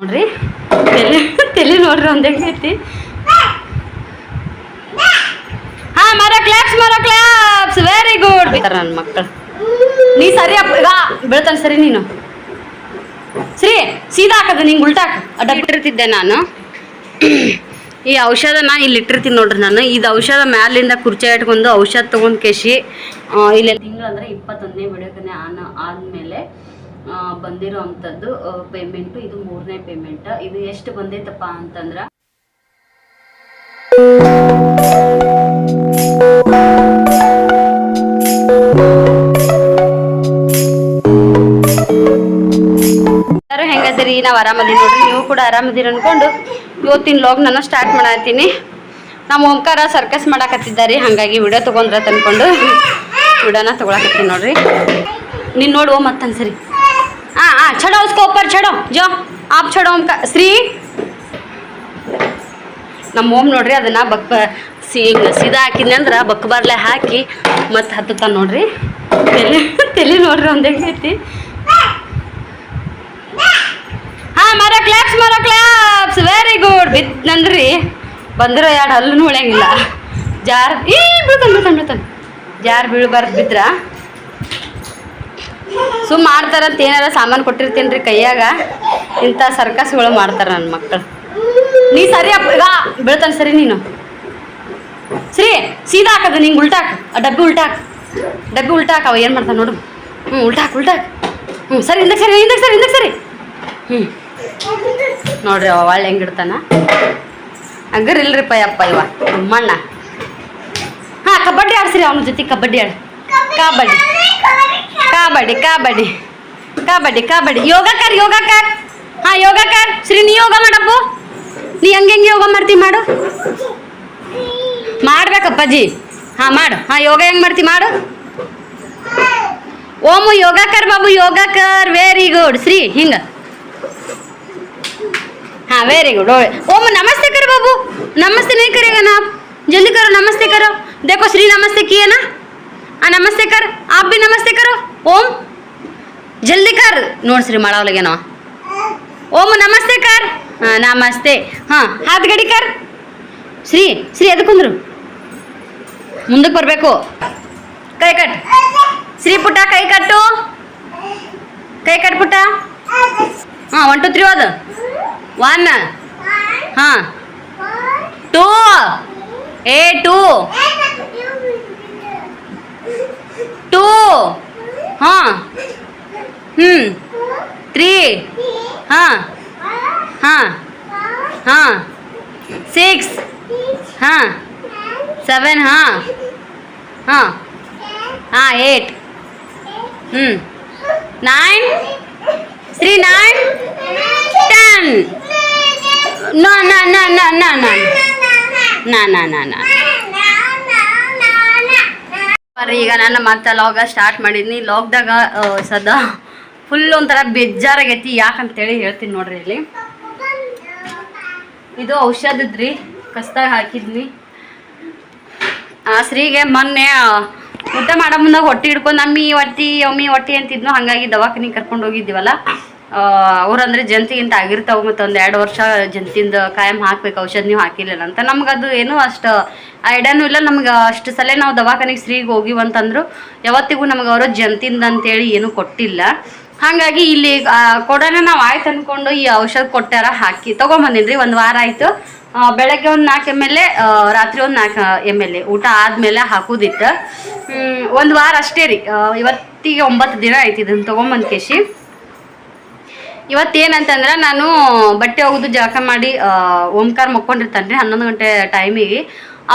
ನೋಡ್ರಿ. ತಲೆ ತಲೆ ನೋಡ್ರಿ ಒಂದ್ ಹೆಂಗೈತಿ ಹಾ, ಮರ ಕ್ಲಾಪ್ಸ್ ಮರ ಕ್ಲಾಪ್ಸ್ ವೆರಿ ಗುಡ್ ನನ್ನ ಮಕ್ಕಳು ನೀ ಸರಿ ಅಪ್ಪ, ಈಗ ಬೀಳ್ತಾನೆ ಸರಿ ನೀನು. ಸರಿ ಸೀದಾ ಹಾಕದ, ನಿಂಗೆ ಉಲ್ಟಾಕ ಅಡ್ಡಿಟ್ಟಿರ್ತಿದ್ದೆ ನಾನು. ಈ ಔಷಧನ ಇಲ್ಲಿ ಇಟ್ಟಿರ್ತೀನಿ ನೋಡ್ರಿ ನಾನು. ಇದು ಔಷಧ ಮ್ಯಾಲಿಂದ ಕುರ್ಚಿ ಇಟ್ಕೊಂಡು ಔಷಧ ತೊಗೊಂಡು ಕೇಸಿ ಇಲ್ಲಿ ತಿಂಗಳಂದ್ರೆ ಇಪ್ಪತ್ತೊಂದನೇ ವಿಡಿಯೋಕನೆ ಆನ್ ಬಂದಿರೋ ಅಂಥದ್ದು ಪೇಮೆಂಟು ಇದು ಮೂರನೇ ಪೇಮೆಂಟ್ ಇದು ಎಷ್ಟು ಬಂದೈತಪ್ಪ ಅಂತಂದ್ರೆ ಎಲ್ಲರೂ ಹೆಂಗದಿರಿ? ನಾವು ಆರಾಮದೀವಿ ನೋಡ್ರಿ. ನೀವು ಕೂಡ ಆರಾಮದಿರಿ ಅನ್ಕೊಂಡು ಇವತ್ತಿನ ಲಾಗ್ ನಾನು ಸ್ಟಾರ್ಟ್ ಮಾಡತ್ತೀನಿ ನಮ್ಮ ಓಂಕಾರ ಸರ್ಕಸ್ ಮಾಡಾಕತ್ತಿದ್ದಾರೆ. ಹಾಗಾಗಿ ವಿಡಿಯೋ ತೊಗೊಂಡ್ರ ತಂದ್ಕೊಂಡು ವಿಡಿಯೋನ ತೊಗೊಳಕತ್ತೀನಿ ನೋಡ್ರಿ. ನೀನು ನೋಡುವ ಓ ಮತ್ತನ್ ಸರಿ ಹಾಂ ಹಾಂ ಛಡೋ ಉಸ್ಕೋ ऊपर ಛಡೋ ಜೋ ಆಪ್ ಛಡೋ ಓಂಕ ಶ್ರೀ ನಮ್ಮ ಓಮ್ ನೋಡ್ರಿ ಅದನ್ನ ಬಕ್ ಸಿ ಸೀದಾ ಹಾಕಿದ್ನಿ ಅಂದ್ರೆ ಬಕ್ ಬರ್ಲೆ ಹಾಕಿ ಮತ್ತೆ ಹತ್ತುತ್ತಾನ ನೋಡ್ರಿ ತಲೆ ತಲೆ ನೋಡ್ರಿ ಒಂದ್ ಹೆಂಗೈತಿ ಹಾ ಮರ ಕ್ಲಾಪ್ಸ್ ಮರ ಕ್ಲಾಪ್ಸ್ ವೆರಿ ಗುಡ್ ಬಿದ್ನಂದ್ರಿ ಬಂದಿರೋ ಎರಡು ಹಲ್ಲೂ ಉಳಿಯಂಗಿಲ್ಲ ಜಾರ್ ಈ ಬೀಳ್ತಾನೆ ಬೀಳ್ತಾನೆ ಬೀಳ್ತಾನೆ ಜಾರ್ ಬೀಳ್ಬಾರ್ದು ಬಿದ್ರ ಸುಮ್ ಮಾಡ್ತಾರಂತ ಏನಾರ ಸಾಮಾನು ಕೊಟ್ಟಿರ್ತೀನಿ ರೀ ಕೈಯಾಗ. ಇಂಥ ಸರ್ಕಸ್ಗಳು ಮಾಡ್ತಾರೆ ನನ್ನ ಮಕ್ಕಳು ನೀ ಸರಿ ಅಪ್ಪ, ಈಗ ಬೀಳ್ತಾನೆ ಸರಿ ನೀನು. ಸರಿ, ಸೀದಾ ಹಾಕದ ನಿಂಗೆ ಉಲ್ಟಾಕ್. ಆ ಡಬ್ಬಿ ಉಲ್ಟಾಕ್. ಡಬ್ಬಿ ಉಲ್ಟಾಕ್, ಅವ ಏನು ಮಾಡ್ತಾನೆ ನೋಡು. ಹ್ಞೂ ಉಲ್ಟಾಕ್ ಉಲ್ಟಾಕ್. ಹ್ಞೂ ಸರಿ ಹಿಂದಕ್ಕೆ ಸರಿ ಹಿಂದಕ್ಕೆ ಸರಿ ಹಿಂದಕ್ಕೆ ಸರಿ. ಹ್ಞೂ ನೋಡ್ರಿ ಅವ ಒಳ್ಳೆ ಹೆಂಗಿಡ್ತಾನ ಅಗ್ಗರ್ ಅಪ್ಪ ಇವ, ನಮ್ಮಣ್ಣ. ಹಾಂ, ಕಬಡ್ಡಿ ಆಡ್ಸ್ರಿ ಅವನ ಜೊತೆ, ಕಬಡ್ಡಿ ಆಡ್. ಕಬಡ್ಡಿ ಕಬಡ್ಡಿ ಕಬಡ್ಡಿ ಕಬಡ್ಡಿ ಕಬಡ್ಡಿ ಯೋಗ ಕರ್ ಯೋಗ ಕರ್ ಹಾಂ ಯೋಗ ಕರ್ ಶ್ರೀ ನೀ ಯೋಗ ಮಾಡಪ್ಪು ನೀ ಹಂಗೆ ಹೆಂಗೆ ಯೋಗ ಮಾಡ್ತಿ ಮಾಡು ಮಾಡ್ಬೇಕಪ್ಪಾಜಿ ಹಾಂ ಮಾಡು ಹಾಂ ಯೋಗ ಹೆಂಗೆ ಮಾಡ್ತಿ ಮಾಡು ಓಮು ಯೋಗ ಕರ್ ಬಾಬು ಯೋಗ ಕರ್ ವೆರಿ ಗುಡ್ ಶ್ರೀ ಹಿಂಗೆ हाँ वेरी गुड ओम नमस्ते करो बाबू नमस्ते नहीं करेगा ना आप जल्दी करो नमस्ते करो देखो श्री नमस्ते किए ना ಆ ನಮಸ್ತೆ ಕರ್ ಆಪ್ ಬಿ ನಮಸ್ತೆ ಕರು. ಓಂ. ಜಲ್ದಿ ಕರ್. ನೋಡ್ಸ್ರಿ ಮಾಡೋಲ್ಗೇನೋ ಓಂ, ನಮಸ್ತೆ ಕರ್. ಹಾಂ, ನಮಸ್ತೆ. ಹಾಂ, ಹಾತ್ ಗಡಿ ಕರ್. ಶ್ರೀ ಶ್ರೀ ಕುಂದ್ರು? ಮುಂದಕ್ಕೆ ಬರಬೇಕು. ಕೈ ಕಟ್. ಶ್ರೀ ಪುಟ್ಟ, ಕೈ ಕಟ್ಟು. ಕೈ ಕಟ್ ಪುಟ್ಟ. ಹಾಂ ಒನ್ ಟು ತ್ರೀ ಅದು ಒನ್ ಹಾಂ. ಟೂ ಏ ಟೂ ಟೂ ಹಾಂ ಹ್ಞೂ ತ್ರೀ ಹಾಂ ಹಾಂ ಹಾಂ ಸಿಕ್ಸ್ ಹಾಂ ಸೆವೆನ್ ಹಾಂ ಹಾಂ ಹಾಂ ಏಟ್ ಹ್ಞೂ nine three nine ten no no no no no no ನಾ ನಾ ನಾ ನಾ ಬರ್ರಿ ಈಗ ನಾನು ಮತ್ತೆ ಲಾಗ ಸ್ಟಾರ್ಟ್ ಮಾಡಿದ್ನಿ. ಲಾಗ್ದಾಗ ಸದಾ ಫುಲ್ ಒಂಥರ ಬೇಜಾರಾಗೈತಿ. ಯಾಕಂತೇಳಿ ಹೇಳ್ತೀನಿ ನೋಡ್ರಿ ಇಲ್ಲಿ. ಇದು ಔಷಧದ್ರಿ. ಕಸ್ದಾಗ ಹಾಕಿದ್ನಿ. ಆ ಸ್ತ್ರೀಗೆ ಮೊನ್ನೆ ಊಟ ಮಾಡೋ ಮುಂದಾಗ ಹೊಟ್ಟೆ ಹಿಡ್ಕೊಂಡು, ಅಮ್ಮಿ ಹೊಟ್ಟಿ ಅಮ್ಮಿ ಹೊಟ್ಟಿ ಅಂತಿದ್ನು, ಹಾಗಾಗಿ ದವಾಖಾನಿಗೆ ಕರ್ಕೊಂಡು ಹೋಗಿದ್ದೀವಲ್ಲ. ಅವ್ರಂದ್ರೆ ಜಂತಿಗಿಂತ ಆಗಿರ್ತಾವ ಮತ್ತು ಒಂದು ಎರಡು ವರ್ಷ ಜಂತಿಂದ ಕಾಯಂ ಹಾಕ್ಬೇಕು, ಔಷಧ ನೀವು ಹಾಕಿಲ್ಲ ಅಂತ. ನಮ್ಗೆ ಅದು ಏನು ಅಷ್ಟು ಐಡಿಯಾನು ಇಲ್ಲ. ನಮ್ಗೆ ಅಷ್ಟು ಸಲ ನಾವು ದವಾಖಾನೆಗೆ ಸ್ತ್ರೀಗೆ ಹೋಗಿವಂತಂದ್ರು ಯಾವತ್ತಿಗೂ ನಮ್ಗೆ ಅವರು ಜಂತಿಂದ ಅಂತೇಳಿ ಏನೂ ಕೊಟ್ಟಿಲ್ಲ. ಹಾಗಾಗಿ ಇಲ್ಲಿ ಕೊಡೋಣ ನಾವು ಆಯ್ತು ಅಂದ್ಕೊಂಡು ಈ ಔಷಧ ಕೊಟ್ಟಾರ ಹಾಕಿ. ತೊಗೊಂಬಂದಿನಿ ಒಂದು ವಾರ ಆಯಿತು. ಬೆಳಗ್ಗೆ ಒಂದು ನಾಲ್ಕು ಎಂ ಎಲ್ ಎ ರಾತ್ರಿ ಒಂದು ನಾಲ್ಕು ಎಂ ಎಲ್ ಎ. ಊಟ ಆದಮೇಲೆ ಹಾಕೋದಿತ್ತು. ಒಂದು ವಾರ ಅಷ್ಟೇ ರೀ. ಇವತ್ತಿಗೆ ಒಂಬತ್ತು ದಿನ ಆಯ್ತು ಇದನ್ನು ತೊಗೊಂಬಂದು ಕೇಶಿ. ಇವತ್ತೇನಂತಂದ್ರೆ ನಾನು ಬಟ್ಟೆ ಒಗೆದು ಜಳಕ ಮಾಡಿ ಓಂಕಾರ ಮಕ್ಕೊಂಡಿರ್ತಾನೆ ರೀ ಹನ್ನೊಂದು ಗಂಟೆ ಟೈಮಿಗೆ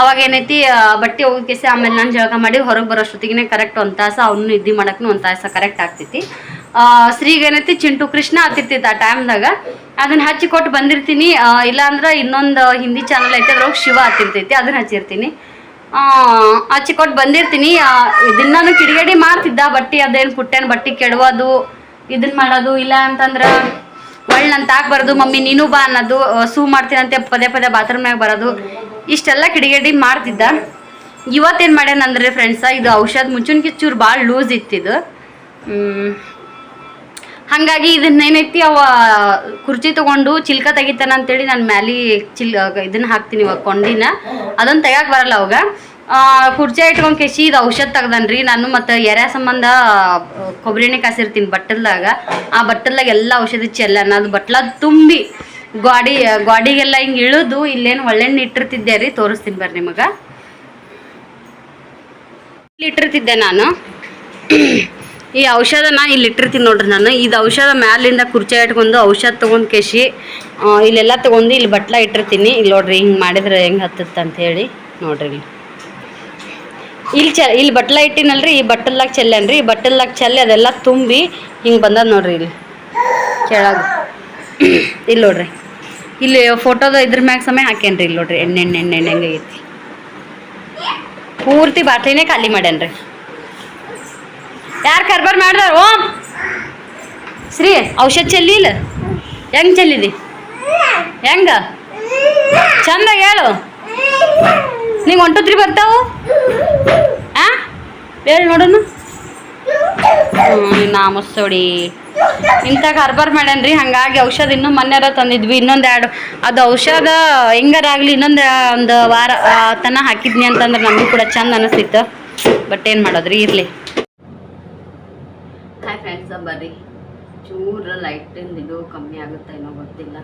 ಅವಾಗ ಏನೈತಿ ಬಟ್ಟೆ ಕೇಸಿ ಆಮೇಲೆ ನಾನು ಜಳಕ ಮಾಡಿ ಹೊರಗೆ ಬರೋಷ್ಟೊತ್ತಿಗೆ ಕರೆಕ್ಟ್ ಒಂದು ತಾಸು ಅವನು ನಿದ್ದೆ ಮಾಡೋಕ್ಕೂ ಒಂದು ತಾಸು ಕರೆಕ್ಟ್ ಆಗ್ತೈತಿ. ಏನೈತಿ, ಚಿಂಟು ಕೃಷ್ಣ ಆಗ್ತಿರ್ತೈತಿ ಆ ಟೈಮ್ದಾಗ ಅದನ್ನ ಹಚ್ಚಿ ಕೊಟ್ಟು ಬಂದಿರ್ತೀನಿ ಇಲ್ಲಾಂದ್ರೆ ಇನ್ನೊಂದು ಹಿಂದಿ ಚಾನಲ್ ಐತೆ, ಅದ್ರೊಳಗೆ ಶಿವ ಹತ್ತಿರ್ತೈತಿ ಅದನ್ನ ಹಚ್ಚಿರ್ತೀನಿ. ಹಚ್ಚಿಕೊಟ್ಟು ಹಚ್ಚಿ ಕೊಟ್ಟು ಬಂದಿರ್ತೀನಿ ಇದನ್ನ ಕಿಡಿಗೇಡಿ ಮಾಡ್ತಿದ್ದ ಬಟ್ಟೆ, ಅದೇನು ಪುಟ್ಟೇನು ಬಟ್ಟೆ ಕೆಡವೋದು ಇದನ್ನ ಮಾಡೋದು ಇಲ್ಲ ಅಂತಂದ್ರೆ ಒಳ್ಳೆ ನಂತ ಬರೋದು ಮಮ್ಮಿ ನೀನು ಬಾ ಅನ್ನೋದು ಸೂ ಮಾಡ್ತೀನಂತೆ ಪದೇ ಪದೇ ಬಾತ್ರೂಮ್ನಾಗ ಬರೋದು. ಇಷ್ಟೆಲ್ಲ ಕಿಡಿಗೇಡಿ ಮಾಡ್ತಿದ್ದ. ಇವತ್ತೇನು ಮಾಡ್ಯಾನಂದ್ರೆ ಫ್ರೆಂಡ್ಸ ಇದು ಔಷಧ ಮುಂಚೂನ್ ಕಿಚ್ಚೂರು ಭಾಳ ಲೂಸ್ ಇತ್ತಿದು. ಇದನ್ನ ಏನೈತಿ ಅವ, ಕುರ್ಚಿ ತಗೊಂಡು ಚಿಲ್ಕ ತೆಗಿತಾನ ಅಂತೇಳಿ ನಾನು ಮ್ಯಾಲಿ ಚಿಲ್, ಇದನ್ನ ಹಾಕ್ತೀನಿ ಇವಾಗ ಕೊಂಡಿನ. ಅದನ್ನ ತೆಗಕ್ ಬರಲ್ಲ ಅವಾಗ. ಕುರ್ಚಿ ಇಟ್ಕೊಂಡು ಕೆಸಿ, ಇದು ಔಷಧ ತೆಗ್ದನ್ರಿ. ನಾನು ಮತ್ತು ಎರೆ ಸಂಬಂಧ ಕೊಬ್ಬರಿ ಎಣ್ಣೆ ಕಾಸಿರ್ತೀನಿ ಬಟ್ಟಲ್ದಾಗ. ಆ ಬಟ್ಟಲ್ದಾಗ ಎಲ್ಲ ಔಷಧಿ ಚೆಲ್ಲ. ಅದು ಬಟ್ಲ ತುಂಬಿ ಗಾಡಿ ಗ್ವಾಡಿಗೆಲ್ಲ ಹಿಂಗೆ ಇಳಿದು, ಇಲ್ಲೇನು ಒಳ್ಳೆಣ್ಣೆ ಇಟ್ಟಿರ್ತಿದ್ದೆ ರೀ. ತೋರಿಸ್ತೀನಿ ಬರ್ರಿ ನಿಮಗೆ. ಇಲ್ಲಿ ಇಟ್ಟಿರ್ತಿದ್ದೆ ನಾನು. ಈ ಔಷಧನ ಇಲ್ಲಿ ಇಟ್ಟಿರ್ತೀನಿ ನೋಡ್ರಿ ನಾನು. ಇದು ಔಷಧ ಮ್ಯಾಲಿಂದ ಕುರ್ಚಿ ಇಟ್ಕೊಂಡು ಔಷಧ ತೊಗೊಂಡು ಕೆಸಿ ಇಲ್ಲೆಲ್ಲ ತೊಗೊಂಡು ಇಲ್ಲಿ ಬಟ್ಲ ಇಟ್ಟಿರ್ತೀನಿ. ಇಲ್ಲಿ ನೋಡ್ರಿ ಹಿಂಗೆ ಮಾಡಿದ್ರೆ ಹೆಂಗೆ ಹತ್ತುತ್ತೆ ಅಂತ ಹೇಳಿ ನೋಡ್ರಿ ಇಲ್ಲಿ ಚ, ಇಲ್ಲಿ ಬಟ್ಲ ಇಟ್ಟಿನಲ್ರಿ, ಈ ಬಟ್ಟಲ್ದಾಗ ಚೆಲ್ಲೇನ್ರಿ, ಈ ಬಟ್ಟಲ್ದಾಗ ಚೆಲ್ಲಿ ಅದೆಲ್ಲ ತುಂಬಿ ಹಿಂಗೆ ಬಂದದ ನೋಡ್ರಿ ಇಲ್ಲಿ. ಕೆಳಗೆ. ಇಲ್ಲಿ ನೋಡ್ರಿ. ಇಲ್ಲಿ ಫೋಟೋದ ಇದ್ರ ಮ್ಯಾಗ ಸಮಯ ಹಾಕೇನ್ರಿ ಇಲ್ಲಿ ನೋಡ್ರಿ, ಎಣ್ಣೆ ಎಣ್ಣೆ ಎಣ್ಣೆ ಎಣ್ಣೆ ಐತಿ. ಪೂರ್ತಿ ಬಾಟ್ಲಿನೇ ಖಾಲಿ ಮಾಡ್ಯಾನ್ರಿ. ಯಾರು ಕರ್ಬಾರ್ ಮಾಡ್ದಾರ? ಓಂ! ಶ್ರೀ, ಔಷಧ ಚೆಲ್ಲಿ ಇಲ್ಲ? ಹೆಂಗ್ ಚೆಲ್ಲಿದಿ? ಹೆಂಗ? ಚಂದ ಹೇಳು. ನೀವು ಒಂಟುತ್ರಿ ಬರ್ತಾವು? ಹೇಳಿ ನೋಡೋಣ? ಹ್ಞೂ ನಾಮಸ್ತೋಡಿ ಇಂಥ ಕಾರ್ಬಾರ್ ಮಾಡ್ಯಾನ್ರಿ, ಹಂಗಾಗಿ ಔಷಧ ಇನ್ನೂ ಮೊನ್ನೆರ ತಂದಿದ್ವಿ. ಇನ್ನೊಂದು ಎರಡು. ಅದು ಔಷಧ ಹೆಂಗಾರ ಆಗಲಿ, ಇನ್ನೊಂದು ಒಂದು ವಾರ ತನ ಹಾಕಿದ್ನಿ ಅಂತಂದ್ರೆ ನಮಗೂ ಕೂಡ ಚಂದ ಅನಿಸ್ತಿತ್ತು. ಬಟ್ ಏನು ಮಾಡೋದ್ರಿ, ಇರಲಿ. ಹಾಯ್ ಫ್ರೆಂಡ್ಸ್ ಬರ್ರಿ. ಚೂರ ಲೈಟಿಂದ ಇದು ಕಮ್ಮಿ ಆಗುತ್ತೆ ಏನೋ ಗೊತ್ತಿಲ್ಲ.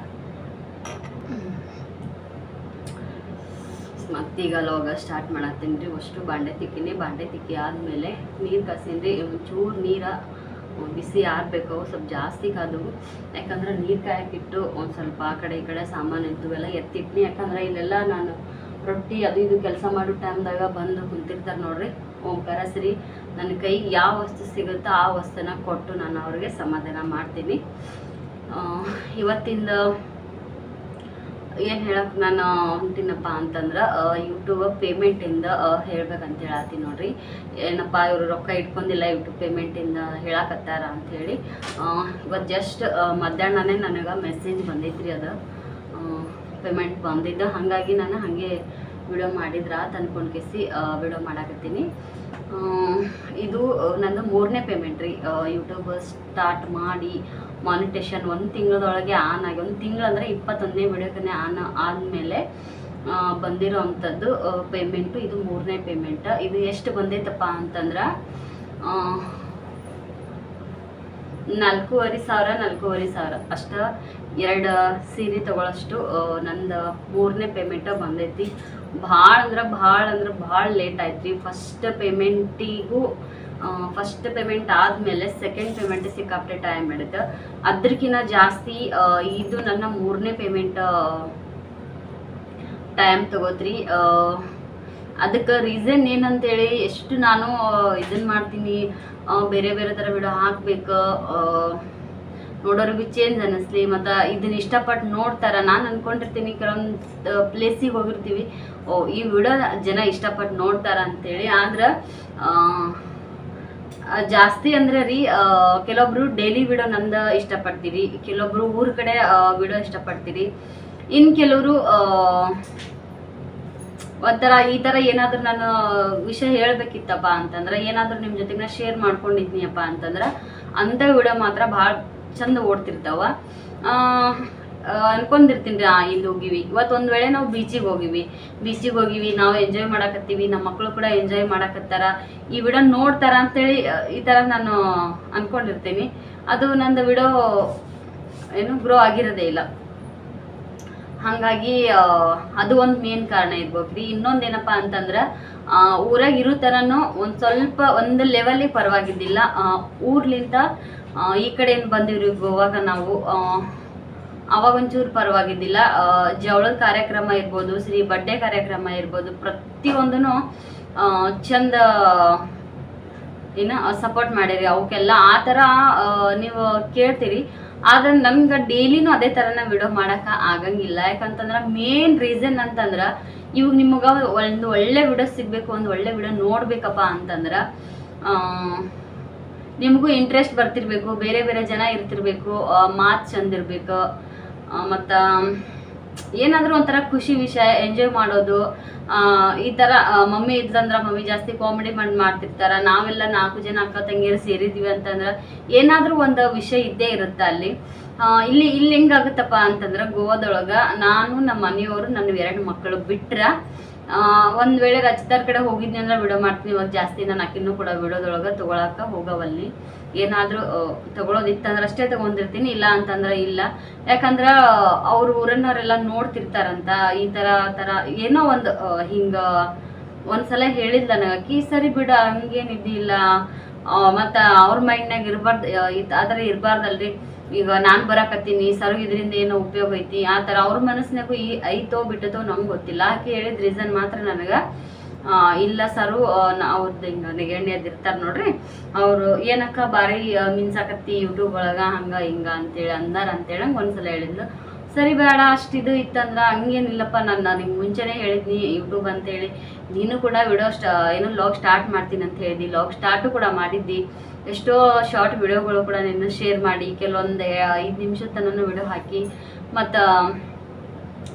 ಮತ್ತೀಗ ಲೋಗ ಸ್ಟಾರ್ಟ್ ಮಾಡತ್ತೀನಿ ರೀ. ಅಷ್ಟು ಬಾಂಡೆ ತಿಕ್ಕಿನಿ. ಬಾಂಡೆ ತಿಕ್ಕಿ ಆದಮೇಲೆ ನೀರು ಕಾಸೀನಿ ಒಂಚೂರು ನೀರು ಬಿಸಿ ಆರಬೇಕು. ಸ್ವಲ್ಪ ಜಾಸ್ತಿ ಕಾದವು ಯಾಕಂದ್ರೆ ನೀರು ಕಾಯಕ್ಕಿಟ್ಟು ಒಂದು ಸ್ವಲ್ಪ ಆ ಕಡೆ ಈ ಕಡೆ ಸಾಮಾನು ಇದ್ದುವೆಲ್ಲ ಎತ್ತಿಟ್ನಿ. ಯಾಕಂದ್ರೆ ಇಲ್ಲೆಲ್ಲ ನಾನು ರೊಟ್ಟಿ ಅದು ಇದು ಕೆಲಸ ಮಾಡೋ ಟೈಮ್ದಾಗ ಬಂದು ಕುಂತಿರ್ತಾರೆ ನೋಡ್ರಿ. ಓಂಕಾರ ಸರಿ. ನನ್ನ ಕೈಗೆ ಯಾವ ವಸ್ತು ಸಿಗುತ್ತೋ ಆ ವಸ್ತುನ ಕೊಟ್ಟು ನಾನು ಅವ್ರಿಗೆ ಸಮಾಧಾನ ಮಾಡ್ತೀನಿ. ಇವತ್ತಿಂದ ಏನು ಹೇಳಕ್ಕೆ ನಾನು ಹೊಂಟಿನಪ್ಪ ಅಂತಂದ್ರೆ ಯೂಟ್ಯೂಬ್ ಪೇಮೆಂಟಿಂದ ಹೇಳ್ಬೇಕಂತ ಹೇಳತ್ತೀನಿ ನೋಡ್ರಿ. ಏನಪ್ಪ, ಇವರು ರೊಕ್ಕ ಇಟ್ಕೊಂಡಿಲ್ಲ ಯೂಟ್ಯೂಬ್ ಪೇಮೆಂಟಿಂದ ಹೇಳಕತ್ತಾರ ಅಂಥೇಳಿ ಇವತ್ತು ಜಸ್ಟ್ ಮಧ್ಯಾಹ್ನನೇ ನನಗೆ ಮೆಸೇಜ್ ಬಂದೈತ್ರಿ ಅದು. ಪೇಮೆಂಟ್ ಬಂದಿದ್ದು. ಹಾಗಾಗಿ ನಾನು ಹಾಗೆ ವಿಡಿಯೋ ಮಾಡಿದ್ರೆ ಅಂತ ಅನ್ಕೊಂಡು ಕೇಸಿ ವಿಡಿಯೋ ಮಾಡಾಕತ್ತೀನಿ. ಇದು ನಂದು ಮೂರನೇ ಪೇಮೆಂಟ್ ರೀ. ಯೂಟ್ಯೂಬ್ ಸ್ಟಾರ್ಟ್ ಮಾಡಿ ಮಾನಿಟೇಷನ್ ಒಂದು ತಿಂಗಳದೊಳಗೆ ಆನ್ ಆಗಿ, ಒಂದು ತಿಂಗಳು ಅಂದರೆ ಇಪ್ಪತ್ತೊಂದನೇ ವಿಡಿಯೋಕ್ಕೆ ಆನ್ ಆದಮೇಲೆ ಬಂದಿರೋ ಅಂಥದ್ದು ಪೇಮೆಂಟು ಇದು ಮೂರನೇ ಪೇಮೆಂಟ್ ಇದು ಎಷ್ಟು ಬಂದೈತಪ್ಪ ಅಂತಂದ್ರೆ ನಾಲ್ಕೂವರೆ ಸಾವಿರ ನಾಲ್ಕೂವರೆ ಸಾವಿರ. ಅಷ್ಟ ಎರಡು ಸೀರೆ ತೊಗೊಳಷ್ಟು ನಂದು ಮೂರನೇ ಪೇಮೆಂಟ ಬಂದೈತಿ. ಭಾಳ ಅಂದ್ರೆ ಭಾಳ ಅಂದ್ರೆ ಭಾಳ ಲೇಟ್ ಆಯ್ತು ರೀ ಫಸ್ಟ್ ಪೇಮೆಂಟಿಗೂ ಫಸ್ಟ್ ಪೇಮೆಂಟ್ ಆದಮೇಲೆ ಸೆಕೆಂಡ್ ಪೇಮೆಂಟ್ ಸಿಕ್ಕಾಪಟ್ಟೆ ಟೈಮ್ ಹಿಡಿತು. ಅದ್ರಕಿನ್ನ ಜಾಸ್ತಿ ಇದು ನನ್ನ ಮೂರನೇ ಪೇಮೆಂಟ್ ಟೈಮ್ ತಗೋತ್ರಿ. ಅದಕ್ಕೆ ರೀಸನ್ ಏನಂತೇಳಿ, ಎಷ್ಟು ನಾನು ಇದನ್ನು ಮಾಡ್ತೀನಿ ಬೇರೆ ಬೇರೆ ಥರ ವಿಡಿಯೋ ಹಾಕ್ಬೇಕು ನೋಡೋರಿಗೂ ಚೇಂಜ್ ಅನ್ನಿಸ್ಲಿ ಮತ್ತು ಇದನ್ನ ಇಷ್ಟಪಟ್ಟು ನೋಡ್ತಾರ. ನಾನು ಅನ್ಕೊಂಡಿರ್ತೀನಿ ಕೆಲವೊಂದು ಪ್ಲೇಸಿಗೆ ಹೋಗಿರ್ತೀವಿ. ಓ, ಈ ವಿಡಿಯೋ ಜನ ಇಷ್ಟಪಟ್ಟು ನೋಡ್ತಾರ ಅಂತೇಳಿ. ಆದ್ರೆ ಜಾಸ್ತಿ ಅಂದ್ರೆ ರೀ ಕೆಲವೊಬ್ರು ಡೈಲಿ ವಿಡಿಯೋ ನಂದ ಇಷ್ಟಪಡ್ತೀರಿ. ಕೆಲವೊಬ್ರು ಊರ ಕಡೆ ವಿಡಿಯೋ ಇಷ್ಟಪಡ್ತೀರಿ. ಇನ್ನು ಕೆಲವರು ಒಂಥರ ಈ ಥರ ಏನಾದರೂ ನಾನು ವಿಷಯ ಹೇಳ್ಬೇಕಿತ್ತಪ್ಪ ಅಂತಂದ್ರೆ, ಏನಾದರೂ ನಿಮ್ಮ ಜೊತೆಗೆ ಶೇರ್ ಮಾಡ್ಕೊಂಡಿದ್ನಿಯಪ್ಪ ಅಂತಂದ್ರೆ, ಅಂಥ ವಿಡಿಯೋ ಮಾತ್ರ ಭಾಳ ಚಂದ ಓಡ್ತಿರ್ತಾವ. ಅನ್ಕೊಂಡಿರ್ತೀನಿ ರೀ, ಇಲ್ಲಿ ಹೋಗಿವಿ. ಇವತ್ತು ಒಂದು ವೇಳೆ ನಾವು ಬೀಚಿಗೆ ಹೋಗಿವಿ. ಬೀಚಿಗೆ ಹೋಗಿವಿ, ನಾವು ಎಂಜಾಯ್ ಮಾಡಕತ್ತೀವಿ ನಮ್ಮ ಮಕ್ಕಳು ಕೂಡ ಎಂಜಾಯ್ ಮಾಡಕತ್ತಾರ. ಈ ವಿಡಿಯೋ ನೋಡ್ತಾರ ಅಂತೇಳಿ ಈ ಥರ ನಾನು ಅನ್ಕೊಂಡಿರ್ತೀನಿ. ಅದು ನಂದು ವಿಡಿಯೋ ಏನು ಗ್ರೋ ಆಗಿರೋದೇ ಇಲ್ಲ. ಹಾಗಾಗಿ ಅದು ಒಂದು ಮೇನ್ ಕಾರಣ ಇರ್ಬೋದು ರೀ ಇನ್ನೊಂದು ಏನಪ್ಪ ಅಂತಂದ್ರೆ ಊರಾಗ ಇರೋ ಥರನೂ ಒಂದು ಸ್ವಲ್ಪ, ಒಂದು ಲೆವೆಲಿಗೆ ಪರವಾಗಿದ್ದಿಲ್ಲ. ಊರ್ಲಿಂತ ಈ ಕಡೆ ಏನು ಬಂದಿವ್ರಿ ಗೋವಾಗ ನಾವು. ಅವಾಗ ಒಂಚೂರು ಪರವಾಗಿದ್ದಿಲ್ಲ. ಜವಳದ ಕಾರ್ಯಕ್ರಮ ಇರ್ಬೋದು, ಶ್ರೀ ಬಡ್ಡೆ ಕಾರ್ಯಕ್ರಮ ಇರ್ಬೋದು ಪ್ರತಿಯೊಂದೂ ಚಂದ, ಏನು ಸಪೋರ್ಟ್ ಮಾಡಿರಿ. ಅವಕ್ಕೆಲ್ಲ ಆ ಥರ ನೀವು ಕೇಳ್ತೀರಿ. ಆದ್ರೆ ನಮ್ಗೆ ಡೈಲಿನೂ ಅದೇ ಥರನ ವಿಡಿಯೋ ಮಾಡೋಕೆ ಆಗಂಗಿಲ್ಲ. ಯಾಕಂತಂದ್ರೆ ಮೇನ್ ರೀಸನ್ ಅಂತಂದ್ರೆ, ಇವಾಗ ನಿಮಗೆ ಒಂದು ಒಳ್ಳೆ ವಿಡಿಯೋ ಸಿಗಬೇಕು, ಒಂದು ಒಳ್ಳೆ ವಿಡಿಯೋ ನೋಡ್ಬೇಕಪ್ಪ ಅಂತಂದ್ರೆ ನಿಮಗೂ ಇಂಟ್ರೆಸ್ಟ್ ಬರ್ತಿರ್ಬೇಕು, ಬೇರೆ ಬೇರೆ ಜನ ಇರ್ತಿರ್ಬೇಕು ಮಾತು ಚಂದಿರ್ಬೇಕು ಮತ್ತು, ಏನಾದರೂ ಒಂಥರ ಖುಷಿ ವಿಷಯ ಎಂಜಾಯ್ ಮಾಡೋದು ಈ ಥರ ಮಮ್ಮಿ ಇದ್ರಂದ್ರೆ ಮಮ್ಮಿ ಜಾಸ್ತಿ ಕಾಮಿಡಿ ಮಾಡಿ, ಮಾಡ್ತಿರ್ತಾರೆ. ನಾವೆಲ್ಲ ನಾಲ್ಕು ಜನ ಅಕ್ಕ ತಂಗಿಯರು ಸೇರಿದ್ದೀವಿ ಅಂತಂದ್ರೆ ಏನಾದರೂ ಒಂದು ವಿಷಯ ಇದ್ದೇ ಇರುತ್ತೆ ಅಲ್ಲಿ. ಇಲ್ಲಿ ಇಲ್ಲಿ ಹೆಂಗಾಗುತ್ತಪ್ಪ ಅಂತಂದ್ರೆ ಗೋವಾದೊಳಗೆ ನಾನು ನಮ್ಮ ಮನೆಯವರು, ನನ್ನ ಎರಡು ಮಕ್ಕಳು ಬಿಟ್ರ ಒಂದ್ ವೇಳೆ ರಚಿತಾರ್ ಕಡೆ ಹೋಗಿದ್ನಿ ಅಂದ್ರೆ ವಿಡಿಯೋ ಮಾಡ್ತೀನಿ, ಇವಾಗ ಜಾಸ್ತಿ ನಾನು ಅಕ್ಕಿನೂ ಕೂಡ ವಿಡಿಯೋದೊಳಗೆ ತಗೊಳಕ ಹೋಗವಲ್ಲಿ ಏನಾದ್ರೂ ತೊಗೊಳೋದಿತ್ತಂದ್ರೆ ಅಷ್ಟೇ ತಗೊಂಡಿರ್ತೀನಿ, ಇಲ್ಲ ಅಂತಂದ್ರೆ ಇಲ್ಲ. ಯಾಕಂದ್ರೆ, ಅವ್ರ ಊರನ್ನವರೆಲ್ಲ ನೋಡ್ತಿರ್ತಾರಂತ, ಈ ತರ ತರ, ಏನೋ ಒಂದು ಹಿಂಗೆ ಒಂದ್ಸಲ ಹೇಳಿದ್ಲ ನನಗೆ ಈ ಸರಿ ಬಿಡ, ಹಂಗೇನಿದ್ದಿಲ್ಲ. ಮತ್ತು ಮತ್ತ ಅವ್ರ ಮೈಂಡ್ನಾಗ ಇರಬಾರ್ದು, ಆ ಥರ ಇರಬಾರ್ದಲ್ರಿ. ಈಗ ನಾನು ಬರಕತ್ತೀನಿ, ಸರ್ ಇದರಿಂದ ಏನೋ ಉಪಯೋಗ ಐತಿ, ಆ ಥರ ಅವ್ರ ಮನಸ್ಸಿನಾಗೂ ಈ ಐತೋ ಬಿಟ್ಟತೋ ನಮ್ಗೆ ಗೊತ್ತಿಲ್ಲ. ಆಕೆ ಹೇಳಿದ ರೀಸನ್ ಮಾತ್ರ ನನಗೆ ಇಲ್ಲ ಸರು ಅವ್ರದ್ದು ಹಿಂಗೆ ನೆಗಣ್ಣೆ ಇರ್ತಾರೆ ನೋಡ್ರಿ. ಅವರು ಏನಕ್ಕ ಬಾರಿ ಮಿನ್ಸಾಕತ್ತಿ ಯೂಟ್ಯೂಬ್ ಒಳಗೆ ಹಂಗೆ ಹಿಂಗೆ ಅಂತೇಳಿ ಅಂದಾರ ಅಂತೇಳಿ ಹಂಗೆ ಒಂದ್ಸಲ ಹೇಳಿದ್ಲು. ಸರಿ ಬೇಡ ಅಷ್ಟಿದು ಇತ್ತಂದ್ರೆ ಹಂಗೇನಿಲ್ಲಪ್ಪ ನಾನು ನಿಮ್ಗೆ ಮುಂಚೆನೇ ಹೇಳಿದ್ನಿ ಯೂಟ್ಯೂಬ್ ಅಂತೇಳಿ. ನೀನು ಕೂಡ ವಿಡಿಯೋ ಸ್ಟಾ, ಏನೋ ಲಾಗ್ ಸ್ಟಾರ್ಟ್ ಮಾಡ್ತೀನಿ ಅಂತ ಹೇಳಿದಿ ಲಾಗ್ ಸ್ಟಾರ್ಟು ಕೂಡ ಮಾಡಿದ್ದಿ. ಎಷ್ಟೋ ಶಾರ್ಟ್ ವಿಡಿಯೋಗಳು ಕೂಡ ನಿನ್ನ ಶೇರ್ ಮಾಡಿ, ಕೆಲವೊಂದು ಐದು ನಿಮಿಷದ ತನಕ ವಿಡಿಯೋ ಹಾಕಿ, ಮತ್ತು,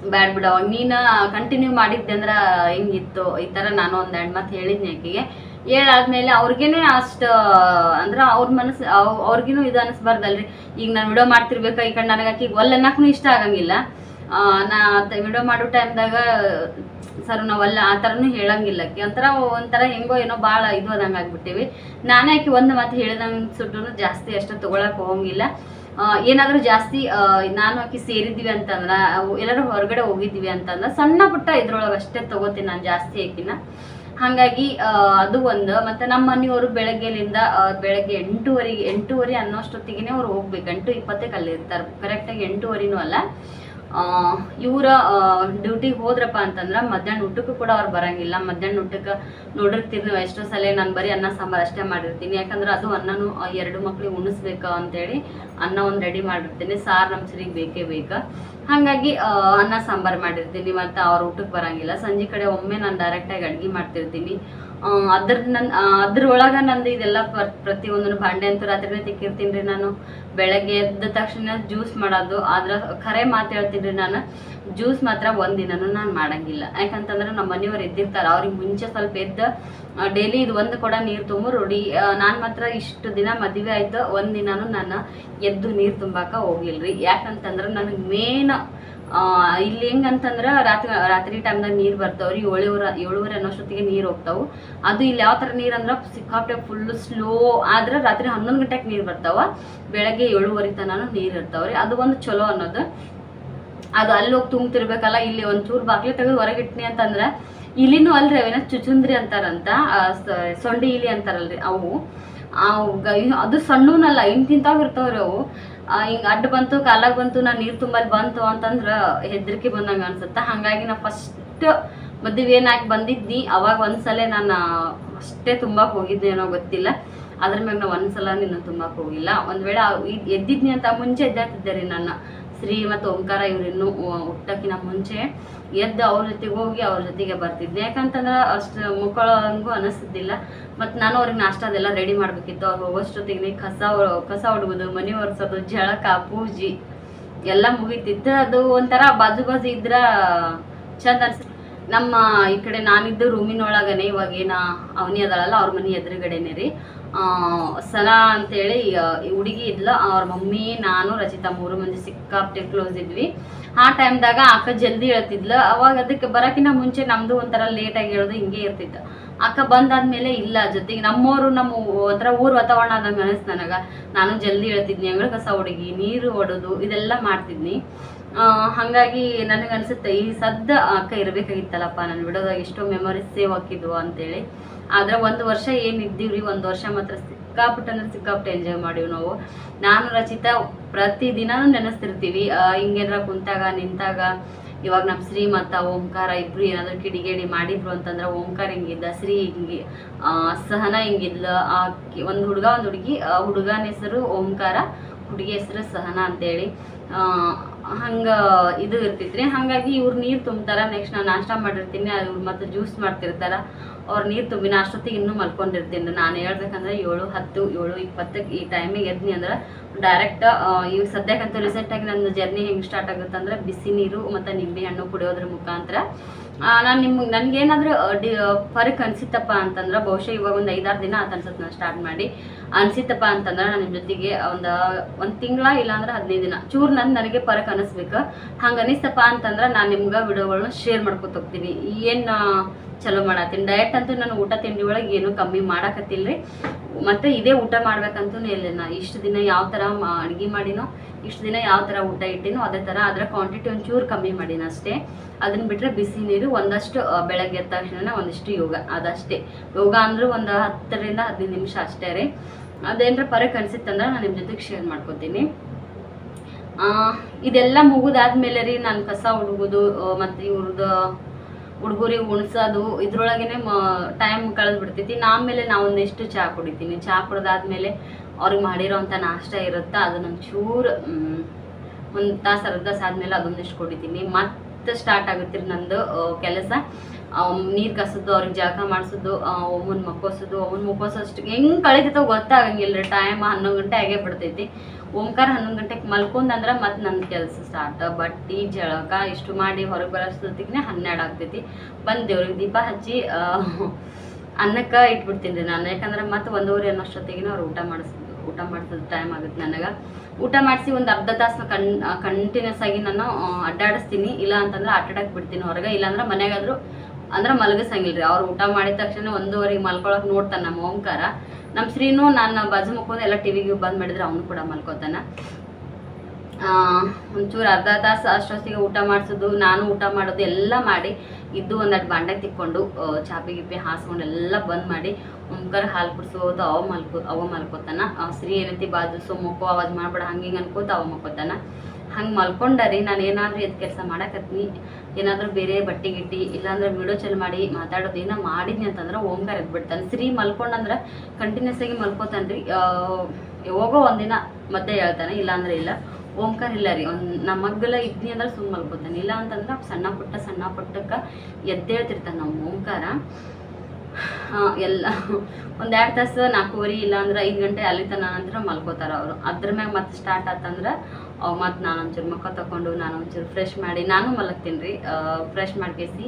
ಬ್ಯಾಡ್ ಬಿಡ ನೀನು ಕಂಟಿನ್ಯೂ ಮಾಡಿದ್ದೆ ಅಂದ್ರೆ ಹೆಂಗಿತ್ತು? ಈ ಥರ ನಾನು ಒಂದು ಎರಡು ಮಾತು ಹೇಳಿದ್ನಿ ಆಕೆಗೆ. ಹೇಳಾದ್ಮೇಲೆ ಅವ್ರಿಗೇನೆ ಅಷ್ಟು, ಅಂದ್ರೆ ಅವ್ರ ಮನಸ್ಸು ಅವ್ರಿಗೂ ಇದು ಅನಿಸ್ಬಾರ್ದಲ್ರಿ? ಈಗ ನಾನು ವಿಡಿಯೋ ಮಾಡ್ತಿರ್ಬೇಕು ಈ ಕಡೆ ನನಗೆ ಆಕಿಗೆ ಒಲ್ಲೆನ್ನಕ್ಕೂ ಇಷ್ಟ ಆಗಂಗಿಲ್ಲ. ನಾ ವಿಡಿಯೋ ಮಾಡೋ ಟೈಮ್ದಾಗ ಸರ್ ನಾವಲ್ಲ ಆ ಥರನೂ ಹೇಳಂಗಿಲ್ಲ. ಆಕಿ ಒಂಥರ ಒಂಥರ ಹೆಂಗೋ ಏನೋ ಭಾಳ ಇದು ಅದಂಗೆ ಆಗ್ಬಿಟ್ಟಿವಿ. ನಾನೇ ಆಕೆ ಒಂದು ಮಾತು ಹೇಳಿದಂಗೆ ಸುಟ್ಟು ಜಾಸ್ತಿ ಅಷ್ಟು ತೊಗೊಳಕ್ಕೆ ಹೋಗಂಗಿಲ್ಲ. ಏನಾದರೂ ಜಾಸ್ತಿ ನಾನು ಆಕಿ ಸೇರಿದ್ದೀವಿ ಅಂತಂದ್ರೆ ಎಲ್ಲರೂ ಹೊರಗಡೆ ಹೋಗಿದ್ವಿ ಅಂತಂದ್ರೆ, ಸಣ್ಣ ಪುಟ್ಟ ಇದ್ರೊಳಗೆ ಅಷ್ಟೇ ತಗೋತೀನಿ ನಾನು ಜಾಸ್ತಿ ಆಕಿನ. ಹಾಗಾಗಿ ಅದು ಒಂದು. ಮತ್ತು ನಮ್ಮ ಮನೆಯವರು ಬೆಳಗ್ಗೆಲಿಂದ ಬೆಳಗ್ಗೆ ಎಂಟೂವರೆಗೆ, ಎಂಟೂವರೆ ಅನ್ನೋಷ್ಟೊತ್ತಿಗೆ ಅವ್ರು ಹೋಗ್ಬೇಕು. ಎಂಟು ಇಪ್ಪತ್ತಕ್ಕೆ ಅಲ್ಲಿ ಇರ್ತಾರೆ ಕರೆಕ್ಟಾಗಿ ಎಂಟೂವರೆನೂ ಅಲ್ಲ. ಇವರ ಡ್ಯೂಟಿಗೆ ಹೋದ್ರಪ್ಪ ಅಂತಂದ್ರೆ ಮಧ್ಯಾಹ್ನ ಊಟಕ್ಕೂ ಕೂಡ ಅವ್ರು ಬರಂಗಿಲ್ಲ. ಮಧ್ಯಾಹ್ನ ಊಟಕ್ಕೆ ನೋಡಿರ್ತೀರಿ ನೀವು ಎಷ್ಟೋ ಸಲ ನಾನು ಬರೀ ಅನ್ನ ಸಾಂಬಾರು ಅಷ್ಟೇ ಮಾಡಿರ್ತೀನಿ. ಯಾಕಂದ್ರೆ ಅದು ಅನ್ನನೂ ಎರಡು ಮಕ್ಳಿಗೆ ಉಣಿಸ್ಬೇಕು ಅಂತೇಳಿ ಅನ್ನ ಒಂದು ರೆಡಿ ಮಾಡಿರ್ತೀನಿ. ಸಾರು ನಮ್ಮ ಸರಿಗೆ ಬೇಕೇ ಬೇಕು. ಹಾಗಾಗಿ ಅನ್ನ ಸಾಂಬಾರು ಮಾಡಿರ್ತೀನಿ. ಮತ್ತು ಅವ್ರ ಊಟಕ್ಕೆ ಬರಂಗಿಲ್ಲ. ಸಂಜೆ ಕಡೆ ಒಮ್ಮೆ ನಾನು ಡೈರೆಕ್ಟಾಗಿ ಅಡುಗೆ ಮಾಡ್ತಿರ್ತೀನಿ. ಅದ್ರ ನನ್ ಆ, ಅದ್ರೊಳಗ ನಂದು ಇದೆಲ್ಲ ಪ್ರ- ಪ್ರತಿಯೊಂದನ್ನು ಭಾಂಡೆ ಅಂತೂ ರಾತ್ರಿನೇ ತಿಕ್ಕಿರ್ತೀನಿ ರೀ ನಾನು. ಬೆಳಗ್ಗೆ ಎದ್ದ ತಕ್ಷಣ ಜ್ಯೂಸ್ ಮಾಡೋದು ಆದ್ರ ಖರೆ ಮಾತು ಹೇಳ್ತೀನಿ ರೀ ನಾನು. ಜ್ಯೂಸ್ ಮಾತ್ರ ಒಂದಿನೂ ನಾನು ಮಾಡಂಗಿಲ್ಲ. ಯಾಕಂತಂದ್ರೆ ನಮ್ಮ ಮನೆಯವ್ರು ಎದ್ದಿರ್ತಾರೆ ಅವ್ರಿಗೆ ಮುಂಚೆ ಸ್ವಲ್ಪ ಎದ್ದು ಡೈಲಿ ಇದು ಒಂದು ಕೂಡ ನೀರು ತುಂಬು ರೂಢಿ ನಾನು ಮಾತ್ರ ಇಷ್ಟು ದಿನ ಮದುವೆ ಆಯ್ತು ಒಂದಿನೂ ನಾನು ಎದ್ದು ನೀರು ತುಂಬಾಕ ಹೋಗಿಲ್ರಿ. ಯಾಕಂತಂದ್ರೆ ನನಗೆ ಮೇನ್ ಇಲ್ಲಿ ಹೆಂಗಂತಂದ್ರೆ ರಾತ್ರಿ ರಾತ್ರಿ ಟೈಮ್ದಾಗ ನೀರು ಬರ್ತಾವ್ರಿ ಏಳುವರೆ ಏಳುವರೆ ಅನ್ನೋಷ್ಟೊತ್ತಿಗೆ ನೀರು ಹೋಗ್ತಾವು. ಅದು ಇಲ್ಲಿ ಯಾವ ಥರ ನೀರು ಅಂದ್ರೆ ಸಿಕ್ಕಾಪಟ್ಟೆ ಫುಲ್ ಸ್ಲೋ ಆದ್ರೆ ರಾತ್ರಿ ಹನ್ನೊಂದು ಗಂಟೆಗೆ ನೀರು ಬರ್ತಾವ. ಬೆಳಗ್ಗೆ ಏಳುವರೆ ತನಕ ನೀರು ಇರ್ತಾವ್ರಿ ಅದು ಒಂದು ಚಲೋ ಅನ್ನೋದು. ಅದು ಅಲ್ಲಿ ಹೋಗಿ ತುಂಬ್ತಿರ್ಬೇಕಲ್ಲ ಇಲ್ಲಿ ಒಂಚೂರು ಬಾಗ್ಲಿ ತೆಗೆದು ಹೊರಗಿಟ್ನಿ ಅಂತಂದ್ರೆ ಇಲಿನೂ ಅಲ್ರಿ ಅವೇನ ಚುಚುಂದ್ರಿ ಅಂತಾರಂತ ಸೊಂಡಿ ಇಲಿ ಅಂತಾರಲ್ರಿ ಅವು. ಅದು ಸಣ್ಣನಲ್ಲ ಇನ್ ತಿಂತಾವ್ ಇರ್ತಾವ್ರಿ ಅವು. ಆ, ಹಿಂಗ್ ಅಡ್ಡ ಬಂತು, ಕಾಲಾಗ ಬಂತು ನಾನು ನೀರು ತುಂಬಲ್ಲಿ ಬಂತು ಅಂತಂದ್ರೆ ಹೆದರಿಕೆ ಬಂದಂಗೆ ಅನ್ಸುತ್ತೆ. ಹಾಗಾಗಿ ನಾ ಫಸ್ಟ್ ಮದುವೆ ಏನಾಗಿ ಬಂದಿದ್ನಿ, ಅವಾಗ ಒಂದ್ಸಲ ನಾನು ಅಷ್ಟೇ ತುಂಬಾಕ್ ಹೋಗಿದ್ದೆ ಏನೋ ಗೊತ್ತಿಲ್ಲ. ಅದ್ರ ಮ್ಯಾಗ ನಾ ಒಂದ್ಸಲ ನಿನ್ನ ತುಂಬಾಕ್ ಹೋಗಿಲ್ಲ. ಒಂದ್ ವೇಳೆ ಎದ್ದಿದ್ನಿ ಅಂತ ಮುಂಚೆ ಎದ್ದಾಡ್ತಿದ್ದೆ ರೀ ನನ್ನ. ಶ್ರೀ ಮತ್ತು ಓಂಕಾರ ಇವ್ರಿನ್ನೂ ಹುಟ್ಟಕ್ಕಿನ ಮುಂಚೆ. ಎದ್ದು ಅವ್ರ ಜೊತೆಗೆ ಹೋಗಿ ಅವ್ರ ಜೊತೆಗೆ ಬರ್ತಿದ್ದೆ. ಯಾಕಂತಂದ್ರೆ ಅಷ್ಟು ಮುಕ್ಕೊಳ್ಳೋಂಗೂ ಅನಿಸ್ತಿದ್ದಿಲ್ಲ. ಮತ್ತು ನಾನು ಅವ್ರಿಗೆ ನಾಷ್ಟ ಅದೆಲ್ಲ ರೆಡಿ ಮಾಡಬೇಕಿತ್ತು. ಅವ್ರು ಹೋಗೋಷ್ಟೊತ್ತಿಗೆ ಕಸ ಕಸ ಹೊಡ್ಬೋದು ಮನೆ ಒರೆಸೋದು, ಜಳಕ, ಪೂಜೆ ಎಲ್ಲ ಮುಗೀತಿತ್ತು. ಅದು ಒಂಥರ ಬಾಜು ಬಾಜು ಇದ್ರೆ ಚಂದ ಅನ್ಸ ನಮ್ಮ ಈ ಕಡೆ ನಾನಿದ್ದು ರೂಮಿನೊಳಗನೆ ಇವಾಗ ಏನ ಅವನಿ ಅದಳಲ್ಲ ಅವ್ರ ಮನೆ ಎದುರುಗಡೆನೆ ರೀ. ಸನಾ ಅಂತೇಳಿ ಹುಡುಗಿ ಇದ್ಲ. ಅವ್ರ ಮಮ್ಮಿ, ನಾನು, ರಚಿತಾ ಮೂರು ಮಂದಿ ಸಿಕ್ಕಾಪ್ಟೆ ಕ್ಲೋಸ್ ಇದ್ವಿ. ಆ ಟೈಮ್ದಾಗ ಅಕ್ಕ ಜಲ್ದಿ ಹೇಳ್ತಿದ್ಲು. ಅವಾಗ ಅದಕ್ಕೆ ಬರಕಿನ ಮುಂಚೆ ನಮ್ಮದು ಒಂಥರ ಲೇಟಾಗಿ ಹೇಳೋದು ಹಿಂಗೆ ಇರ್ತಿತ್ತು. ಅಕ್ಕ ಬಂದಾದ್ಮೇಲೆ ಇಲ್ಲ ಜೊತೆಗೆ ನಮ್ಮವರು ನಮ್ಮ ಒಂಥರ ಊರು ವಾತಾವರಣ ಆದಂಗೆ ಅನಿಸ್ತು ನನಗೆ. ನಾನು ಜಲ್ದಿ ಹೇಳ್ತಿದ್ನಿ ಅಂಗಳ ಕಸ ಹುಡುಗಿ, ನೀರು ಹೊಡೋದು ಇದೆಲ್ಲ ಮಾಡ್ತಿದ್ನಿ. ಹಾಗಾಗಿ ನನಗೆ ಅನಿಸುತ್ತೆ ಈ ಸದ್ದ ಅಕ್ಕ ಇರಬೇಕಾಗಿತ್ತಲ್ಲಪ್ಪ, ನಾನು ಬಿಡೋದಾಗ ಎಷ್ಟೋ ಮೆಮೊರೀಸ್ ಸೇವ್ ಹಾಕಿದ್ವು ಅಂತೇಳಿ. ಆದರೆ ಒಂದು ವರ್ಷ ಏನು ಇದ್ದೀವ್ರಿ? ಒಂದು ವರ್ಷ ಮಾತ್ರ ಸಿಕ್ಕಾಪಟ್ಟೆ ಅಂದ್ರೆ ಸಿಕ್ಕಾಪಟ್ಟೆ ಎಂಜಾಯ್ ಮಾಡೀವಿ ನಾವು. ನಾನು, ರಚಿತಾ ಪ್ರತಿದಿನಾನು ನೆನೆಸ್ತಿರ್ತೀವಿ. ಹಿಂಗೇನಾರ ಕುಂತಾಗ, ನಿಂತಾಗ, ಇವಾಗ ನಮ್ಮ ಶ್ರೀ ಮತ್ತ ಓಂಕಾರ ಇಬ್ರು ಏನಾದ್ರು ಕಿಡಿಗೇಡಿ ಮಾಡಿದ್ರು ಅಂತಂದ್ರೆ ಓಂಕಾರ ಹಿಂಗಿದ್ದ, ಶ್ರೀ ಹಿಂಗಿ ಹಿಂಗಿಲ್ಲ ಹಿಂಗಿದ್ಲ ಒಂದು ಹುಡುಗ, ಒಂದು ಹುಡುಗಿ ಹುಡುಗನ ಹೆಸರು ಓಂಕಾರ, ಹುಡುಗಿ ಹೆಸರು ಸಹನ ಅಂತೇಳಿ. ಹಂಗ ಇದು ಇರ್ತೈತ್ರಿ. ಹಾಗಾಗಿ ಇವ್ರು ನೀರು ತುಂಬ್ತಾರೆ. ನೆಕ್ಸ್ಟ್ ನಾನು ನಾಷ್ಟ ಮಾಡಿರ್ತೀನಿ. ಅವ್ರು ಮತ್ತೆ ಜ್ಯೂಸ್ ಮಾಡ್ತಿರ್ತಾರೆ. ಅವ್ರು ನೀರು ತುಂಬಿನ ಅಷ್ಟೊತ್ತಿಗೆ ಇನ್ನೂ ಮಲ್ಕೊಂಡಿರ್ತೀನಿ. ನಾನು ಹೇಳ್ಬೇಕಂದ್ರೆ ಏಳು, ಹತ್ತು, ಏಳು ಇಪ್ಪತ್ತಕ್ಕೆ ಈ ಟೈಮಿಗೆ ಎದ್ನಿ ಅಂದ್ರೆ ಡೈರೆಕ್ಟ್ ಈಗ ಸದ್ಯಕ್ಕಂತೂ ರೀಸೆಂಟಾಗಿ ನನ್ನ ಜರ್ನಿ ಹೆಂಗೆ ಸ್ಟಾರ್ಟ್ ಆಗುತ್ತೆ ಅಂದ್ರೆ ಬಿಸಿ ನೀರು ಮತ್ತು ನಿಂಬೆ ಹಣ್ಣು ಕುಡಿಯೋದ್ರ ಮುಖಾಂತರ. ನಾನು ನಿಮ್ಗೆ, ನನಗೇನಾದರೂ ಡಿ ಫರಕ್ ಅನಿಸಿತ್ತಪ್ಪ ಅಂತಂದ್ರೆ ಬಹುಶಃ ಇವಾಗ ಒಂದು ಐದಾರು ದಿನ ಆತ ಅನ್ಸುತ್ತೆ ನಾನು ಸ್ಟಾರ್ಟ್ ಮಾಡಿ. ಅನಿಸಿತ್ತಪ್ಪ ಅಂತಂದ್ರೆ ನಾನು ಜೊತೆಗೆ ಒಂದು ಒಂದು ತಿಂಗಳ ಇಲ್ಲಾಂದ್ರೆ ಹದಿನೈದು ದಿನ. ಚೂರು ನನ್ನ ನನಗೆ ಫರಕ್ ಅನಿಸ್ಬೇಕು. ಹಂಗೆ ಅನಿಸ್ತಪ್ಪ ಅಂತಂದ್ರೆ ನಾನು ನಿಮ್ಗೆ ವಿಡಿಯೋಗಳನ್ನ ಶೇರ್ ಮಾಡ್ಕೊತ ಹೋಗ್ತೀನಿ. ಏನು ಚಲೋ ಮಾಡತ್ತೀನಿ. ಡಯಟ್ ಅಂತೂ ನಾನು ಊಟ ತಿಂಡಿ ಒಳಗೆ ಏನೂ ಕಮ್ಮಿ ಮಾಡಾಕತ್ತಿಲ್ರಿ. ಮತ್ತೆ ಇದೇ ಊಟ ಮಾಡ್ಬೇಕಂತೂ ಇಲ್ಲ ನಾ. ಇಷ್ಟು ದಿನ ಯಾವ ಥರ ಅಡುಗೆ ಮಾಡಿನೋ, ಇಷ್ಟು ದಿನ ಯಾವ ಥರ ಊಟ ಇಟ್ಟಿನೋ, ಅದೇ ಥರ ಅದರ ಕ್ವಾಂಟಿಟಿ ಒಂಚೂರು ಕಮ್ಮಿ ಮಾಡಿನ ಅಷ್ಟೇ. ಅದನ್ನ ಬಿಟ್ಟರೆ ಬಿಸಿ ನೀರು ಒಂದಷ್ಟು ಬೆಳಗ್ಗೆ ಎದ್ದ ತಕ್ಷಣ ಒಂದಿಷ್ಟು ಯೋಗ ಅದಷ್ಟೇ. ಯೋಗ ಅಂದ್ರೆ ಒಂದು ಹತ್ತರಿಂದ ಹದಿನೈದು ನಿಮಿಷ ಅಷ್ಟೇ ರೀ. ಅದೇನರ ಪರಕ್ ಅನ್ಸಿತ್ತಂದ್ರೆ ನಾನು ನಿಮ್ಮ ಜೊತೆಗೆ ಶೇರ್ ಮಾಡ್ಕೊತೀನಿ. ಇದೆಲ್ಲ ಮುಗಿದಾದ್ಮೇಲೆ ರೀ ನಾನು ಕಸ ಹುಡುಗೋದು ಮತ್ತು ಇವ್ರದ್ದು ಹುಡುಗರಿಗೆ ಉಣ್ಸೋದು, ಇದ್ರೊಳಗೇನೆ ಟೈಮ್ ಕಳೆದು ಬಿಡ್ತೈತಿ. ಆಮೇಲೆ ನಾ ಒಂದಿಷ್ಟು ಚಹಾ ಕುಡಿತೀನಿ. ಚಹಾ ಕುಡ್ದಾದ್ಮೇಲೆ ಅವ್ರಿಗೆ ಮಾಡಿರೋಂಥ ನಾಷ್ಟ ಇರುತ್ತೆ ನಂಗೆ ಚೂರು ಒಂದು ತಾಸು, ಅರ್ಧ ತಾಸು ಆದಮೇಲೆ ಅದೊಂದಿಷ್ಟು ಕುಡಿತೀನಿ. ಮತ್ತೆ ಸ್ಟಾರ್ಟ್ ಆಗುತ್ತೆ ನಂದು ಕೆಲಸ. ನೀರು ಕಸೋದು ಅವ್ರಿಗೆ ಜಳಕ ಮಾಡಿಸೋದು ಒಮ್ಮನ್ ಮಕ್ಕೋಸೋದು ಅವನ್ ಮುಕ್ಕೋಸೋ ಅಷ್ಟು ಹೆಂಗೆ ಕಳೀತೈತೋ ಗೊತ್ತಾಗಂಗಿಲ್ಲ ರೀ ಟೈಮ್ ಹನ್ನೊಂದು ಗಂಟೆ ಆಗೇ ಬಿಡ್ತೈತಿ. ಓಂಕಾರ ಹನ್ನೊಂದು ಗಂಟೆಗೆ ಮಲ್ಕೊಂಡಂದ್ರೆ ಮತ್ತೆ ನನ್ನ ಕೆಲಸ ಸ್ಟಾರ್ಟ್ ಬಟ್ಟಿ ಜಳಕ ಇಷ್ಟು ಮಾಡಿ ಹೊರಗೆ ಬರೋಷ್ಟೊತ್ತಿಗೆ ಹನ್ನೆರಡು ಆಗ್ತೈತಿ. ಬಂದು ದೇವ್ರಿಗೆ ದೀಪ ಹಚ್ಚಿ ಅನ್ನಕ್ಕೆ ಇಟ್ಬಿಡ್ತೀನಿ ರೀ ನಾನು. ಯಾಕಂದ್ರೆ ಮತ್ತೆ ಒಂದೂವರೆ ಅನ್ನೋಷ್ಟೊತ್ತಿಗೆ ಅವ್ರು ಊಟ ಮಾಡಿಸ್, ಊಟ ಮಾಡಿಸೋದು ಟೈಮ್ ಆಗುತ್ತೆ ನನಗೆ. ಊಟ ಮಾಡಿಸಿ ಒಂದು ಅರ್ಧ ತಾಸನ್ನ ಕಣ್ ಕಂಟಿನ್ಯೂಸ್ ಆಗಿ ನಾನು ಅಡ್ಡಾಡಿಸ್ತೀನಿ. ಇಲ್ಲ ಅಂತಂದ್ರೆ ಆಟಾಡಕ್ಕೆ ಬಿಡ್ತೀನಿ ಹೊರಗೆ. ಇಲ್ಲಾಂದ್ರೆ ಮನೆಗಾದರೂ ಅಂದ್ರೆ ಮಲಗಿಸಂಗಿಲ್ಲ ರೀ ಅವ್ರು ಊಟ ಮಾಡಿದ ತಕ್ಷಣ ಒಂದೂವರೆಗೆ ಮಲ್ಕೊಳಕ್ಕೆ ನೋಡ್ತಾನೆ ನಮ್ಮ ಓಂಕಾರ. ನಮ್ಮ ಶ್ರೀನು, ನಾನು ಬಾಜು ಮುಕ್ಕೊಂಡು ಎಲ್ಲ ಟಿವಿಗೆ ಬಂದ್ ಮಾಡಿದ್ರೆ ಅವನು ಕೂಡ ಮಲ್ಕೋತಾನ. ಒಂಚೂರು ಅರ್ಧ ತಾಸು ಅಷ್ಟೊತ್ತಿಗೆ ಊಟ ಮಾಡಿಸೋದು, ನಾನು ಊಟ ಮಾಡೋದು ಎಲ್ಲ ಮಾಡಿ ಇದ್ದು ಒಂದೆರಡು ಬಾಂಡೆ ತಿಕ್ಕೊಂಡು ಚಾಪಿ ಗಿಪ್ಪಿ ಹಾಸ್ಕೊಂಡು ಎಲ್ಲ ಬಂದ್ ಮಾಡಿ ಒಂಕರ್ ಹಾಲು ಕುಡಿಸೋದು ಅವ ಮಲ್ಕೋ, ಅವ ಮಲ್ಕೋತಾನ. ಶ್ರೀ ಏನೈತಿ ಬಾಜು ಸೊ ಮುಖೋ ಅವಾಜ್ ಮಾಡ್ಬೇಡ, ಹಂಗೆ ಹಿಂಗೆ ಅನ್ಕೋತ ಅವ ಮಕ್ಕೋತಾನ ಹಂಗೆ ಮಲ್ಕೊಂಡರಿ, ನಾನು ಏನಾದರೂ ಎದ್ದು ಕೆಲಸ ಮಾಡಕತ್ತೀನಿ ಏನಾದರೂ ಬೇರೆ ಬಟ್ಟೆ ಗಿಟ್ಟಿ, ಇಲ್ಲಾಂದ್ರೆ ವಿಡಿಯೋ ಚಲ್ ಮಾಡಿ ಮಾತಾಡೋದು ಏನೋ ಮಾಡಿದ್ನಿ ಅಂತಂದ್ರೆ ಓಂಕಾರ ಎದ್ಬಿಡ್ತಾನೆ ಶ್ರೀ ಮಲ್ಕೊಂಡಂದ್ರೆ ಕಂಟಿನ್ಯೂಸ್ ಆಗಿ ಮಲ್ಕೋತಾನೆ ರೀ ಹೋಗೋ ಒಂದಿನ ಮತ್ತೆ ಹೇಳ್ತಾನೆ, ಇಲ್ಲಾಂದ್ರೆ ಇಲ್ಲ. ಓಂಕಾರ ಇಲ್ಲ ರೀ, ಒಂದು ನಮ್ಮ ಮಗ್ಗಲ ಇದ್ನಿ ಅಂದ್ರೆ ಸುಮ್ಮನೆ ಮಲ್ಕೋತಾನೆ. ಇಲ್ಲ ಅಂತಂದ್ರೆ ಸಣ್ಣ ಪುಟ್ಟ, ಸಣ್ಣ ಪುಟ್ಟಕ್ಕೆ ಎದ್ದೇಳ್ತಿರ್ತಾನೆ ನಮ್ಮ ಓಂಕಾರ. ಎಲ್ಲ ಎಲ್ಲ ಎರಡು ತಾಸು ನಾಲ್ಕೂವರೆ ಇಲ್ಲ ಅಂದ್ರೆ ಐದು ಗಂಟೆ ಅಲ್ಲಿ ತನ ಅಂದ್ರೆ ಮಲ್ಕೋತಾರ ಅವರು. ಅದ್ರ ಮ್ಯಾಗ ಮತ್ತೆ ಸ್ಟಾರ್ಟ್ ಆತಂದ್ರೆ ಮತ್ತೆ ನಾನು ಒಂಚೂರು ಮುಖ ತಗೊಂಡು ನಾನು ಒಂಚೂರು ಫ್ರೆಶ್ ಮಾಡಿ ನಾನು ಮಲಗ್ತೀನಿ ರೀ. ಫ್ರೆಶ್ ಮಾಡ್ಕೇಸಿ.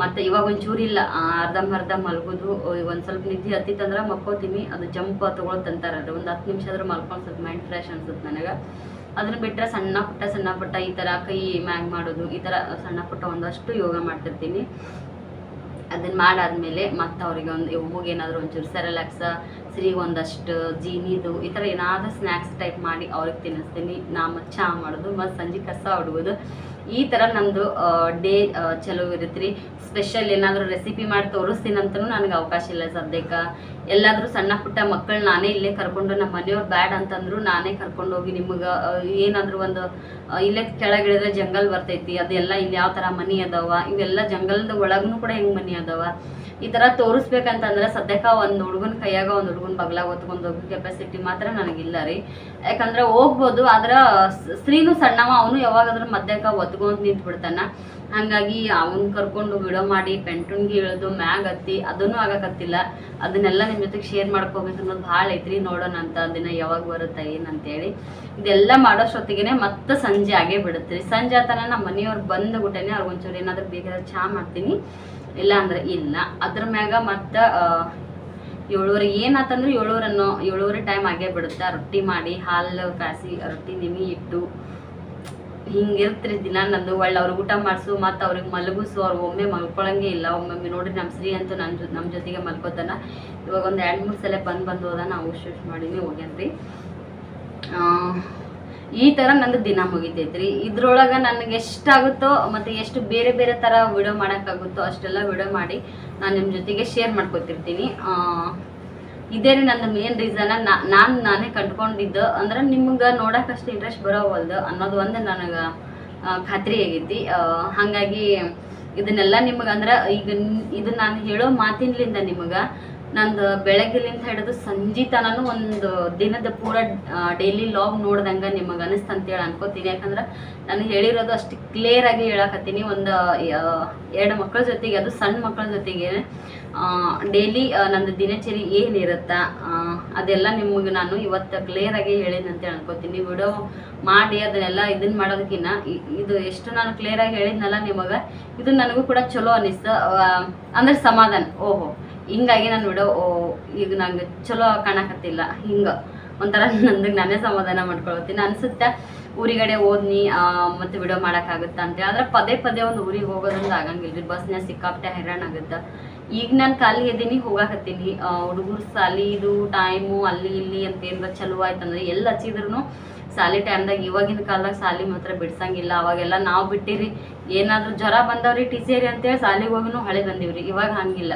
ಮತ್ತು ಇವಾಗ ಒಂಚೂರು ಇಲ್ಲ ಅರ್ಧಂಬರ್ಧ ಮಲಗೋದು. ಒಂದು ಸ್ವಲ್ಪ ನಿದ್ದೆ ಹತ್ತಿತ್ತಂದ್ರೆ ಮಕ್ಕೋತೀನಿ ಅದು ಜಂಪ್ ತಗೊಳ್ತಂತಾರ ಒಂದು ಹತ್ತು ನಿಮಿಷ ಆದರೂ ಮಲ್ಕೊಂಡು ಸ್ವಲ್ಪ ಮೈಂಡ್ ಫ್ರೆಶ್ ಅನ್ಸುತ್ತೆ ನನಗೆ. ಅದನ್ನು ಬಿಟ್ಟರೆ ಸಣ್ಣ ಪುಟ್ಟ ಸಣ್ಣ ಪುಟ್ಟ ಈ ಥರ ಕೈ ಮ್ಯಾಗ್ ಮಾಡೋದು, ಈ ಥರ ಸಣ್ಣ ಪುಟ್ಟ ಒಂದಷ್ಟು ಯೋಗ ಮಾಡ್ತಿರ್ತೀನಿ. ಅದನ್ನ ಮಾಡಾದ್ಮೇಲೆ ಮತ್ತೆ ಅವ್ರಿಗೆ ಒಂದು ಹೂವಿಗೆ ಏನಾದರೂ ಒಂಚೂರು ಸೆರೆಲ್ಯಾಕ್ಸ ಸ್ರೀ ಒಂದಷ್ಟು, ಜೀನಿದು, ಈ ಥರ ಏನಾದರೂ ಸ್ನ್ಯಾಕ್ಸ್ ಟೈಪ್ ಮಾಡಿ ಅವ್ರಿಗೆ ತಿನ್ನಿಸ್ತೀನಿ. ನಾ ಮತ್ತು ಚಹಾ ಮಾಡೋದು, ಮತ್ತು ಸಂಜೆ ಕಸ ಹೊಡುವುದು ಈ ಥರ ನಂದು ಡೇ ಚಲೋ ಇರುತ್ತೆ ಸ್ಪೆಷಲ್ ಏನಾದರೂ ರೆಸಿಪಿ ಮಾಡಿ ತೋರಿಸ್ತೀನಿ ಅಂತಲೂ ನನಗೆ ಅವಕಾಶ ಇಲ್ಲ ಸದ್ಯಕ್ಕೆ. ಎಲ್ಲಾದರೂ ಸಣ್ಣ ಪುಟ್ಟ ಮಕ್ಕಳು ನಾನೇ ಇಲ್ಲೇ ಕರ್ಕೊಂಡು ನಮ್ಮ ಮನೆಯವ್ರು ಬ್ಯಾಡ್ ಅಂತಂದ್ರು ನಾನೇ ಕರ್ಕೊಂಡು ಹೋಗಿ ನಿಮಗೆ ಏನಾದರೂ ಒಂದು ಇಲ್ಲೇ ಕೆಳಗಿಳಿದ್ರೆ ಜಂಗಲ್ ಬರ್ತೈತಿ, ಅದೆಲ್ಲ ಇಲ್ಲಿ ಯಾವ ಥರ ಮನಿ ಅದಾವ, ಇವೆಲ್ಲ ಜಂಗಲ್ದ ಒಳಗೂ ಕೂಡ ಹೆಂಗೆ ಮನಿ ಅದಾವ. ಈ ಥರ ತೋರಿಸ್ಬೇಕಂತಂದ್ರೆ ಸದ್ಯಕ್ಕೆ ಒಂದು ಹುಡುಗನ ಕೈಯಾಗ ಒಂದು ಹುಡುಗನ ಬಗ್ಲಾಗ ಹೊತ್ಕೊಂಡು ಹೋಗೋ ಕೆಪಾಸಿಟಿ ಮಾತ್ರ ನನಗಿಲ್ಲ ರೀ. ಯಾಕಂದ್ರೆ ಹೋಗ್ಬೋದು, ಆದ್ರೆ ಸ್ತ್ರೀನೂ ಸಣ್ಣವ, ಅವನು ಯಾವಾಗಾದ್ರೂ ಮಧ್ಯಕ್ಕೆ ಒತ್ಕೊಂಡು ನಿಂತು ಬಿಡ್ತಾನ ಹಂಗಾಗಿ ಅವನ್ ಕರ್ಕೊಂಡು ವಿಡಿಯೋ ಮಾಡಿ, ಪೆಂಟುನ್ಗೆ ಇಳಿದು ಮ್ಯಾಗ್ ಹತ್ತಿ, ಅದನ್ನು ಆಗಕತ್ತಿಲ್ಲ. ಅದನ್ನೆಲ್ಲ ನಿಮ್ಮ ಜೊತೆಗೆ ಶೇರ್ ಮಾಡ್ಕೋಬೇಕು ಅನ್ನೋದು ಭಾಳ ಐತ್ರಿ. ನೋಡೋಣ ಅಂತ ದಿನ ಯಾವಾಗ ಬರುತ್ತೆ ಏನಂತೇಳಿ ಇದೆಲ್ಲ ಮಾಡೋಷ್ಟೊತ್ತಿಗೆ ಮತ್ತೆ ಸಂಜೆ ಆಗೇ ಬಿಡುತ್ತೆ. ಸಂಜೆ ಆತನ ನಮ್ಮ ಮನೆಯವ್ರು ಬಂದ ಅವ್ರಿಗೆ ಒಂಚೂರು ಏನಾದರೂ ಬೇಕಾದ್ರೆ ಚಹಾ ಮಾಡ್ತೀನಿ. ಇಲ್ಲ ಅಂದ್ರೆ ಇಲ್ಲ. ಅದ್ರ ಮ್ಯಾಗ ಮತ್ತೆ ಏಳುವರೆ ಏನಾತಂದ್ರೆ ಏಳುವರೆ ಅನ್ನೋ ಏಳುವರೆ ಟೈಮ್ ಆಗೇ ಬಿಡುತ್ತೆ. ರೊಟ್ಟಿ ಮಾಡಿ, ಹಾಲು, ಕಾಸಿ ರೊಟ್ಟಿ ನೆನೆ ಇಟ್ಟು ಹಿಂಗಿರ್ತ್ರಿ ದಿನ ನಂದು ಒಳ್ಳೆ ಅವ್ರಿಗೆ ಊಟ ಮಾಡಿಸು, ಮತ್ತು ಅವ್ರಿಗೆ ಮಲಗಿಸು, ಅವ್ರು ಒಮ್ಮೆ ಮಲ್ಕೊಳಂಗೆ ಇಲ್ಲ. ಒಮ್ಮೊಮ್ಮೆ ನೋಡ್ರಿ ನಮ್ಮ ಶ್ರೀ ಅಂತೂ ನನ್ನ ಜೊ ನಮ್ಮ ಜೊತೆಗೆ ಮಲ್ಕೋತಾನ. ಇವಾಗ ಒಂದು ಎರಡು ಮೂರು ಸಲ ಬಂದು ಬಂದು ಹೋದ, ನಾವು ಶೂಟ್ ಮಾಡೀನಿ ಹೋಗ್ಯಾನ್ರಿ. ಈ ಥರ ನಂದು ದಿನ ಮುಗಿತೈತ್ರಿ. ಇದ್ರೊಳಗೆ ನನಗೆ ಎಷ್ಟಾಗುತ್ತೋ ಮತ್ತು ಎಷ್ಟು ಬೇರೆ ಬೇರೆ ಥರ ವಿಡಿಯೋ ಮಾಡೋಕ್ಕಾಗುತ್ತೋ ಅಷ್ಟೆಲ್ಲ ವಿಡಿಯೋ ಮಾಡಿ ನಾನು ನಿಮ್ಮ ಜೊತೆಗೆ ಶೇರ್ ಮಾಡ್ಕೊತಿರ್ತೀನಿ. ಇದೇ ರೀ ನಂದು ಮೇನ್ ರೀಸನ್ ನಾನು ನಾನೇ ಕಂಡ್ಕೊಂಡಿದ್ದು. ಅಂದ್ರೆ ನಿಮ್ಗೆ ಅಷ್ಟು ಇಂಟ್ರೆಸ್ಟ್ ಬರೋವಲ್ದು ಅನ್ನೋದು ಒಂದು ನನಗೆ ಖಾತ್ರಿ ಆಗೈತಿ. ಹಾಗಾಗಿ ಇದನ್ನೆಲ್ಲ ನಿಮಗೆ ಅಂದ್ರೆ ಈಗ ಇದು ನಾನು ಹೇಳೋ ಮಾತಿನಿಂದ ನಿಮಗೆ ನಂದು ಬೆಳಗ್ಗೆಲಿಂದ ಹಿಡಿದು ಸಂಜೆ ತನನು ಒಂದು ದಿನದ ಪೂರ ಡೈಲಿ ಲಾಗ್ ನೋಡ್ದಂಗೆ ನಿಮಗೆ ಅನಿಸ್ತು ಅಂತೇಳಿ ಅನ್ಕೋತೀನಿ. ಯಾಕಂದ್ರೆ ನಾನು ಹೇಳಿರೋದು ಅಷ್ಟು ಕ್ಲಿಯರ್ ಆಗಿ ಹೇಳಕತ್ತೀನಿ. ಒಂದು ಎರಡು ಮಕ್ಕಳ ಜೊತೆಗೆ, ಅದು ಸಣ್ಣ ಮಕ್ಕಳ ಜೊತೆಗೆ ಡೈಲಿ ನಂದು ದಿನಚರಿ ಏನಿರುತ್ತಾ ಅದೆಲ್ಲ ನಿಮಗೆ ನಾನು ಇವತ್ತು ಕ್ಲಿಯರ್ ಆಗಿ ಅಂತೇಳಿ ಅಂತ ಅನ್ಕೋತೀನಿ. ವಿಡಿಯೋ ಮಾಡಿ ಅದನ್ನೆಲ್ಲ ಇದನ್ನ ಮಾಡೋದಕ್ಕಿಂತ ಇದು ಎಷ್ಟು ನಾನು ಕ್ಲಿಯರ್ ಆಗಿ ಹೇಳಿದ್ನಲ್ಲ ನಿಮಗೆ, ಇದು ನನಗೂ ಕೂಡ ಚಲೋ ಅನಿಸ್ತು ಅಂದ್ರೆ ಸಮಾಧಾನ. ಓಹೋ. ಹಿಂಗಾಗಿ ನಾನು ವಿಡಿಯೋ ಈಗ ನಂಗೆ ಚಲೋ ಕಾಣಕತ್ತಿಲ್ಲ, ಹಿಂಗೆ. ಒಂಥರ ನಂದಿಗೆ ನಾನೇ ಸಮಾಧಾನ ಮಾಡ್ಕೊಳತ್ತೀನಿ. ಅನ್ಸುತ್ತೆ, ಊರಿಗಡೆ ಹೋದ್ನಿ ಮತ್ತೆ ವಿಡಿಯೋ ಮಾಡೋಕ್ಕಾಗುತ್ತಾ ಅಂತೇಳಿ ಆದ್ರೆ ಪದೇ ಪದೇ ಒಂದು ಊರಿಗೆ ಹೋಗೋದ್ರಿಂದ ಆಗಂಗಿಲ್ಲ ರೀ. ಬಸ್ನ್ಯಾಗ ಸಿಕ್ಕಾಪಟ್ಟೆ ಹೈರಾಣ ಆಗುತ್ತೆ. ಈಗ ನಾನು ಖಾಲಿ ಇದ್ದೀನಿ ಹೋಗಾಕತ್ತೀನಿ. ಹುಡುಗರು ಸಾಲಿ ಇದು ಟೈಮು ಅಲ್ಲಿ ಇಲ್ಲಿ ಅಂತ ಏನಾರ ಚಲೋ ಆಯ್ತಂದ್ರೆ ಎಲ್ಲಿ ಹಚ್ಚಿದ್ರು ಸಾಲಿ ಟೈಮ್ದಾಗ ಇವಾಗಿನ ಕಾಲದಾಗ ಸಾಲಿ ಮಾತ್ರ ಬಿಡ್ಸಂಗಿಲ್ಲ. ಅವಾಗೆಲ್ಲ ನಾವು ಬಿಟ್ಟಿರಿ, ಏನಾದರೂ ಜ್ವರ ಬಂದವ್ರಿ ಟೀಚರಿ ಅಂತೇಳಿ ಸಾಲಿಗೆ ಹೋಗಿನೂ ಹಳೆ ಬಂದೀವ್ರಿ. ಇವಾಗ ಹಂಗಿಲ್ಲ.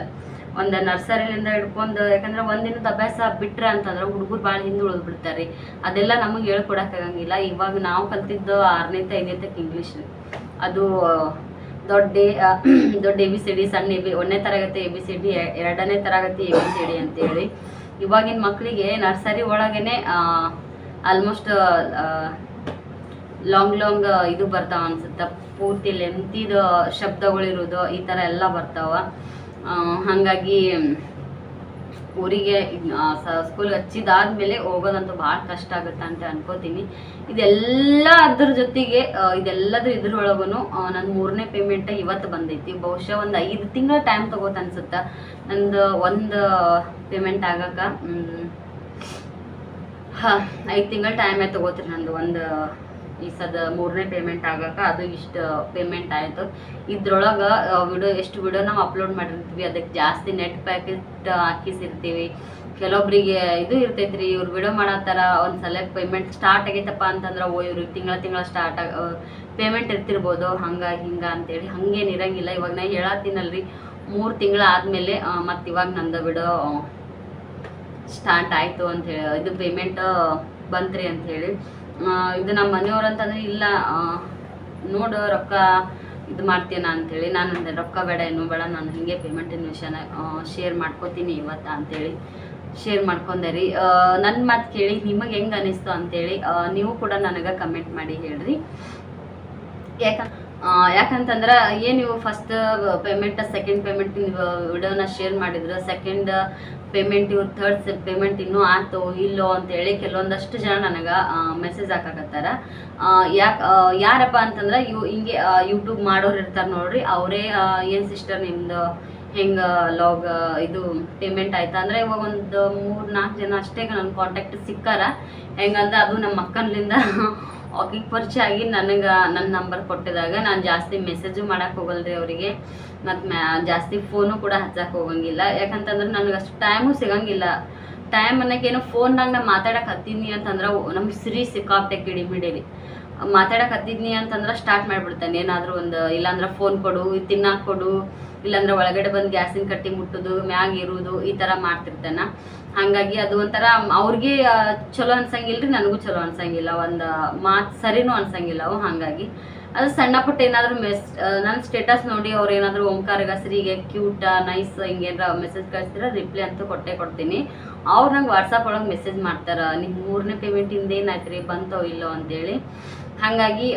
ಒಂದು ನರ್ಸರಿಲಿಂದ ಹಿಡ್ಕೊಂಡು, ಯಾಕಂದ್ರೆ ಒಂದಿನದ ಅಭ್ಯಾಸ ಬಿಟ್ರೆ ಅಂತಂದ್ರೆ ಹುಡುಗರು ಭಾಳ ಹಿಂದೆ ಉಳಿದು ಬಿಡ್ತಾರೆ. ಅದೆಲ್ಲ ನಮಗೆ ಹೇಳ್ಕೊಡಕ್ಕಾಗಂಗಿಲ್ಲ ಇವಾಗ ನಾವು ಕಲ್ತಿದ್ದು ಆರನೇತ ಐದನೇತಕ್ಕೆ ಇಂಗ್ಲೀಷ್ ಅದು ದೊಡ್ಡ ದೊಡ್ಡ ಎ ಬಿ ಸಿ ಡಿ, ಸಣ್ಣ ಎ ಬಿ ಒಂದನೇ ತರಗತಿ ಎ ಬಿ ಸಿ ಡಿ ಎರಡನೇ ತರಗತಿ ಎ ಬಿ ಸಿ ಡಿ ಅಂತೇಳಿ. ಇವಾಗಿನ ಮಕ್ಕಳಿಗೆ ನರ್ಸರಿ ಒಳಗೇನೆ ಆಲ್ಮೋಸ್ಟ್ ಲಾಂಗ್ ಲಾಂಗ್ ಇದು ಬರ್ತಾವ ಅನ್ಸುತ್ತೆ. ಪೂರ್ತಿ ಲೆಂತಿದ ಶಬ್ದಗಳಿರೋದು ಈ ಥರ ಎಲ್ಲ ಬರ್ತಾವ. ಹಾಗಾಗಿ ಊರಿಗೆ ಸ್ಕೂಲ್ಗೆ ಹಚ್ಚಿದಾದ್ಮೇಲೆ ಹೋಗೋದಂತೂ ಭಾಳ ಕಷ್ಟ ಆಗುತ್ತೆ ಅಂತ ಅನ್ಕೋತೀನಿ. ಇದೆಲ್ಲ ಅದ್ರ ಜೊತೆಗೆ ಇದೆಲ್ಲದ್ರ ಇದ್ರೊಳಗೂ ನನ್ನ ಮೂರನೇ ಪೇಮೆಂಟ್ ಇವತ್ತು ಬಂದೈತಿ. ಬಹುಶಃ ಒಂದು ಐದು ತಿಂಗಳ ಟೈಮ್ ತಗೋತ ಅನ್ಸುತ್ತೆ. ನಂದು ಒಂದು ಪೇಮೆಂಟ್ ಆಗಕ್ಕೆ ಹಾಂ, ಐದು ತಿಂಗಳ ಟೈಮೇ ತಗೋತೀರಿ ನಂದು ಒಂದು ಈ ಸದ ಮೂರನೇ ಪೇಮೆಂಟ್ ಆಗಕ್ಕೆ ಅದು ಇಷ್ಟು ಪೇಮೆಂಟ್ ಆಯಿತು. ಇದ್ರೊಳಗೆ ವಿಡಿಯೋ ಎಷ್ಟು ವಿಡಿಯೋ ನಾವು ಅಪ್ಲೋಡ್ ಮಾಡಿರ್ತೀವಿ ಅದಕ್ಕೆ ಜಾಸ್ತಿ ನೆಟ್ ಪ್ಯಾಕೆಟ್ ಹಾಕಿಸಿರ್ತೀವಿ. ಕೆಲವೊಬ್ಬರಿಗೆ ಇದು ಇರ್ತೈತ್ರಿ, ಇವ್ರು ವಿಡಿಯೋ ಮಾಡತ್ತಾರ ಒಂದು ಸಲ ಪೇಮೆಂಟ್ ಸ್ಟಾರ್ಟ್ ಆಗೈತಪ್ಪ ಅಂತಂದ್ರೆ, ಓ ಇವ್ರಿಗೆ ತಿಂಗಳ ತಿಂಗಳ ಸ್ಟಾರ್ಟ್ ಆಗ ಪೇಮೆಂಟ್ ಇರ್ತಿರ್ಬೋದು, ಹಂಗೆ, ಹಿಂಗೆ ಅಂತೇಳಿ. ಹಂಗೇನು ಇರಂಗಿಲ್ಲ, ಇವಾಗ ನಾ ಹೇಳತ್ತೀನಲ್ರಿ. ಮೂರು ತಿಂಗಳ ಆದಮೇಲೆ ಮತ್ತು ಇವಾಗ ನಂದು ವಿಡಿಯೋ ಸ್ಟಾರ್ಟ್ ಆಯಿತು ಅಂತ ಹೇಳಿ, ಇದು ಪೇಮೆಂಟ್ ಬಂತ್ರಿ ಅಂತ ಹೇಳಿ. ಇದು ನಮ್ಮ ಮನೆಯವ್ರು ಅಂತಂದ್ರೆ ಇಲ್ಲ ನೋಡು ರೊಕ್ಕ ಇದು ಮಾಡ್ತೀನ ಅಂತೇಳಿ. ನಾನು ಅಂದೆ ರೊಕ್ಕ ಬೇಡ ಏನು ಬೇಡ ನಾನು ಹಿಂಗೆ ಪೇಮೆಂಟಿನ ವಿಷಯನ ಶೇರ್ ಮಾಡ್ಕೋತೀನಿ ಇವತ್ತು ಅಂತೇಳಿ ಶೇರ್ ಮಾಡ್ಕೊಂಡೆ ರೀ. ನನ್ನ ಮಾತು ಕೇಳಿ ನಿಮಗೆ ಹೆಂಗೆ ಅನಿಸ್ತು ಅಂತೇಳಿ ನೀವು ಕೂಡ ನನಗೆ ಕಮೆಂಟ್ ಮಾಡಿ ಹೇಳ್ರಿ. ಯಾಕ ಆ, ಯಾಕಂತಂದ್ರೆ ಏನು ನೀವು ಫಸ್ಟ್ ಪೇಮೆಂಟ್ ಸೆಕೆಂಡ್ ಪೇಮೆಂಟ್ ವಿಡಿಯೋನ ಶೇರ್ ಮಾಡಿದ್ರು ಸೆಕೆಂಡ್ ಪೇಮೆಂಟ್ ಇವ್ರು ಥರ್ಡ್ ಪೇಮೆಂಟ್ ಇನ್ನೂ ಆಯ್ತು ಇಲ್ಲೋ ಅಂತೇಳಿ ಕೆಲವೊಂದಷ್ಟು ಜನ ನನಗೆ ಮೆಸೇಜ್ ಹಾಕಕತ್ತಾರ. ಯಾಕೆ ಯಾರಪ್ಪ ಅಂತಂದ್ರೆ ಇವು ಹಿಂಗೆ ಯೂಟ್ಯೂಬ್ ಮಾಡೋರು ಇರ್ತಾರೆ ನೋಡ್ರಿ, ಅವರೇ ಏನು ಸಿಸ್ಟರ್ ನಿಮ್ದು ಹೆಂಗೆ ಲಾಗ್ ಇದು ಪೇಮೆಂಟ್ ಆಯ್ತಾ ಅಂದ್ರೆ ಇವಾಗ ಒಂದು ಮೂರು ನಾಲ್ಕು ಜನ ಅಷ್ಟೇ ನನ್ನ ಕಾಂಟ್ಯಾಕ್ಟ್ ಸಿಕ್ಕಾರ. ಹೆಂಗಂದ್ರೆ ಅದು ನಮ್ಮ ಅಕ್ಕನಿಂದ ಆಕಿಗೆ ಪರಿಚಯ ಆಗಿ ನನಗೆ ನನ್ನ ನಂಬರ್ ಕೊಟ್ಟಿದಾಗ ನಾನು ಜಾಸ್ತಿ ಮೆಸೇಜು ಮಾಡೋಕೆ ಹೋಗಲ್ರಿ ಅವರಿಗೆ. ಮತ್ತು ಮ್ಯಾ, ಜಾಸ್ತಿ ಫೋನು ಕೂಡ ಹಚ್ಚಕ್ಕೆ ಹೋಗಂಗಿಲ್ಲ. ಯಾಕಂತಂದ್ರೆ ನನಗೆ ಅಷ್ಟು ಟೈಮು ಸಿಗಂಗಿಲ್ಲ. ಟೈಮ್ ಅನ್ನೋಕ್ಕೇನು ಫೋನ್ನಾಗ ನಾನು ಮಾತಾಡಕ್ಕೆ ಹತ್ತೀನಿ ಅಂತಂದ್ರೆ ನಮ್ಗೆ ಸಿರಿ ಸಿಕ್ಕಾಪ್ಟೆ ಕಿಡಿಮಿಡಿರಿ ಮಾತಾಡಕ್ಕೆ ಹತ್ತಿದ್ನಿ ಅಂತಂದ್ರೆ ಸ್ಟಾರ್ಟ್ ಮಾಡಿಬಿಡ್ತಾನೆ. ಏನಾದರೂ ಒಂದು ಇಲ್ಲಾಂದ್ರೆ ಫೋನ್ ಕೊಡು, ತಿನ್ನಾಕ್ ಕೊಡು, ಇಲ್ಲಾಂದ್ರೆ ಒಳಗಡೆ ಬಂದು ಗ್ಯಾಸಿನ ಕಟ್ಟಿ ಮುಟ್ಟೋದು, ಮ್ಯಾಗ ಇರೋದು, ಈ ಥರ ಮಾಡ್ತಿರ್ತಾನೆ. ಹಾಗಾಗಿ ಅದು ಒಂಥರ ಅವ್ರಿಗೆ ಚಲೋ ಅನ್ಸಂಗಿಲ್ರಿ ನನಗೂ ಚಲೋ ಅನ್ಸಂಗಿಲ್ಲ. ಒಂದು ಮಾತು ಸರಿನೂ ಅನ್ಸಂಗಿಲ್ಲ ಅವು, ಹಾಗಾಗಿ. ಅದು ಸಣ್ಣ ಪುಟ್ಟ ಏನಾದರೂ ಮೆಸ್ ನನ್ನ ಸ್ಟೇಟಸ್ ನೋಡಿ ಅವ್ರು ಏನಾದರೂ ಓಂಕಾರ ಗಸರಿಗೆ ಕ್ಯೂಟ ನೈಸ್ ಹಿಂಗೇನಾರ ಮೆಸೇಜ್ ಕಳಿಸಿದ್ರೆ ರಿಪ್ಲೈ ಅಂತೂ ಕೊಟ್ಟೆ ಕೊಡ್ತೀನಿ. ಅವ್ರು ನಂಗೆ ವಾಟ್ಸಪ್ ಒಳಗೆ ಮೆಸೇಜ್ ಮಾಡ್ತಾರೆ ನಿಮ್ಮ ಮೂರನೇ ಪೇಮೆಂಟಿಂದ ಏನಾಯ್ತು ರೀ ಬಂತೋ ಇಲ್ಲೋ ಅಂತೇಳಿ. ಹಾಗಾಗಿ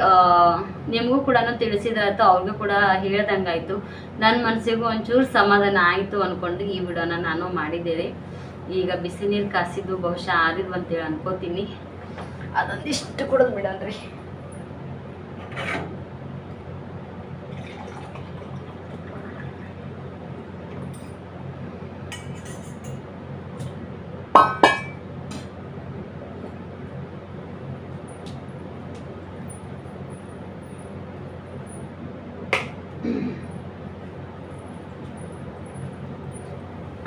ನಿಮಗೂ ಕೂಡ ತಿಳಿಸಿದ್ರಾಯ್ತು ಅವ್ರಿಗೂ ಕೂಡ ಹೇಳ್ದಂಗಾಯ್ತು. ನನ್ನ ಮನಸ್ಸಿಗೂ ಒಂಚೂರು ಸಮಾಧಾನ ಆಯಿತು ಅಂದ್ಕೊಂಡು ಈ ವಿಡಿಯೋನ ನಾನು ಮಾಡಿದ್ದೇನೆ ಈಗ ಬಿಸಿ ನೀರು ಕಾಸಿದ್ದು ಬಹುಶಃ ಆರಿದ್ವು ಅಂತೇಳಿ ಅನ್ಕೋತೀನಿ. ಅದೊಂದಿಷ್ಟು ಕುಡಿದು ಬಿಡಲ್ರಿ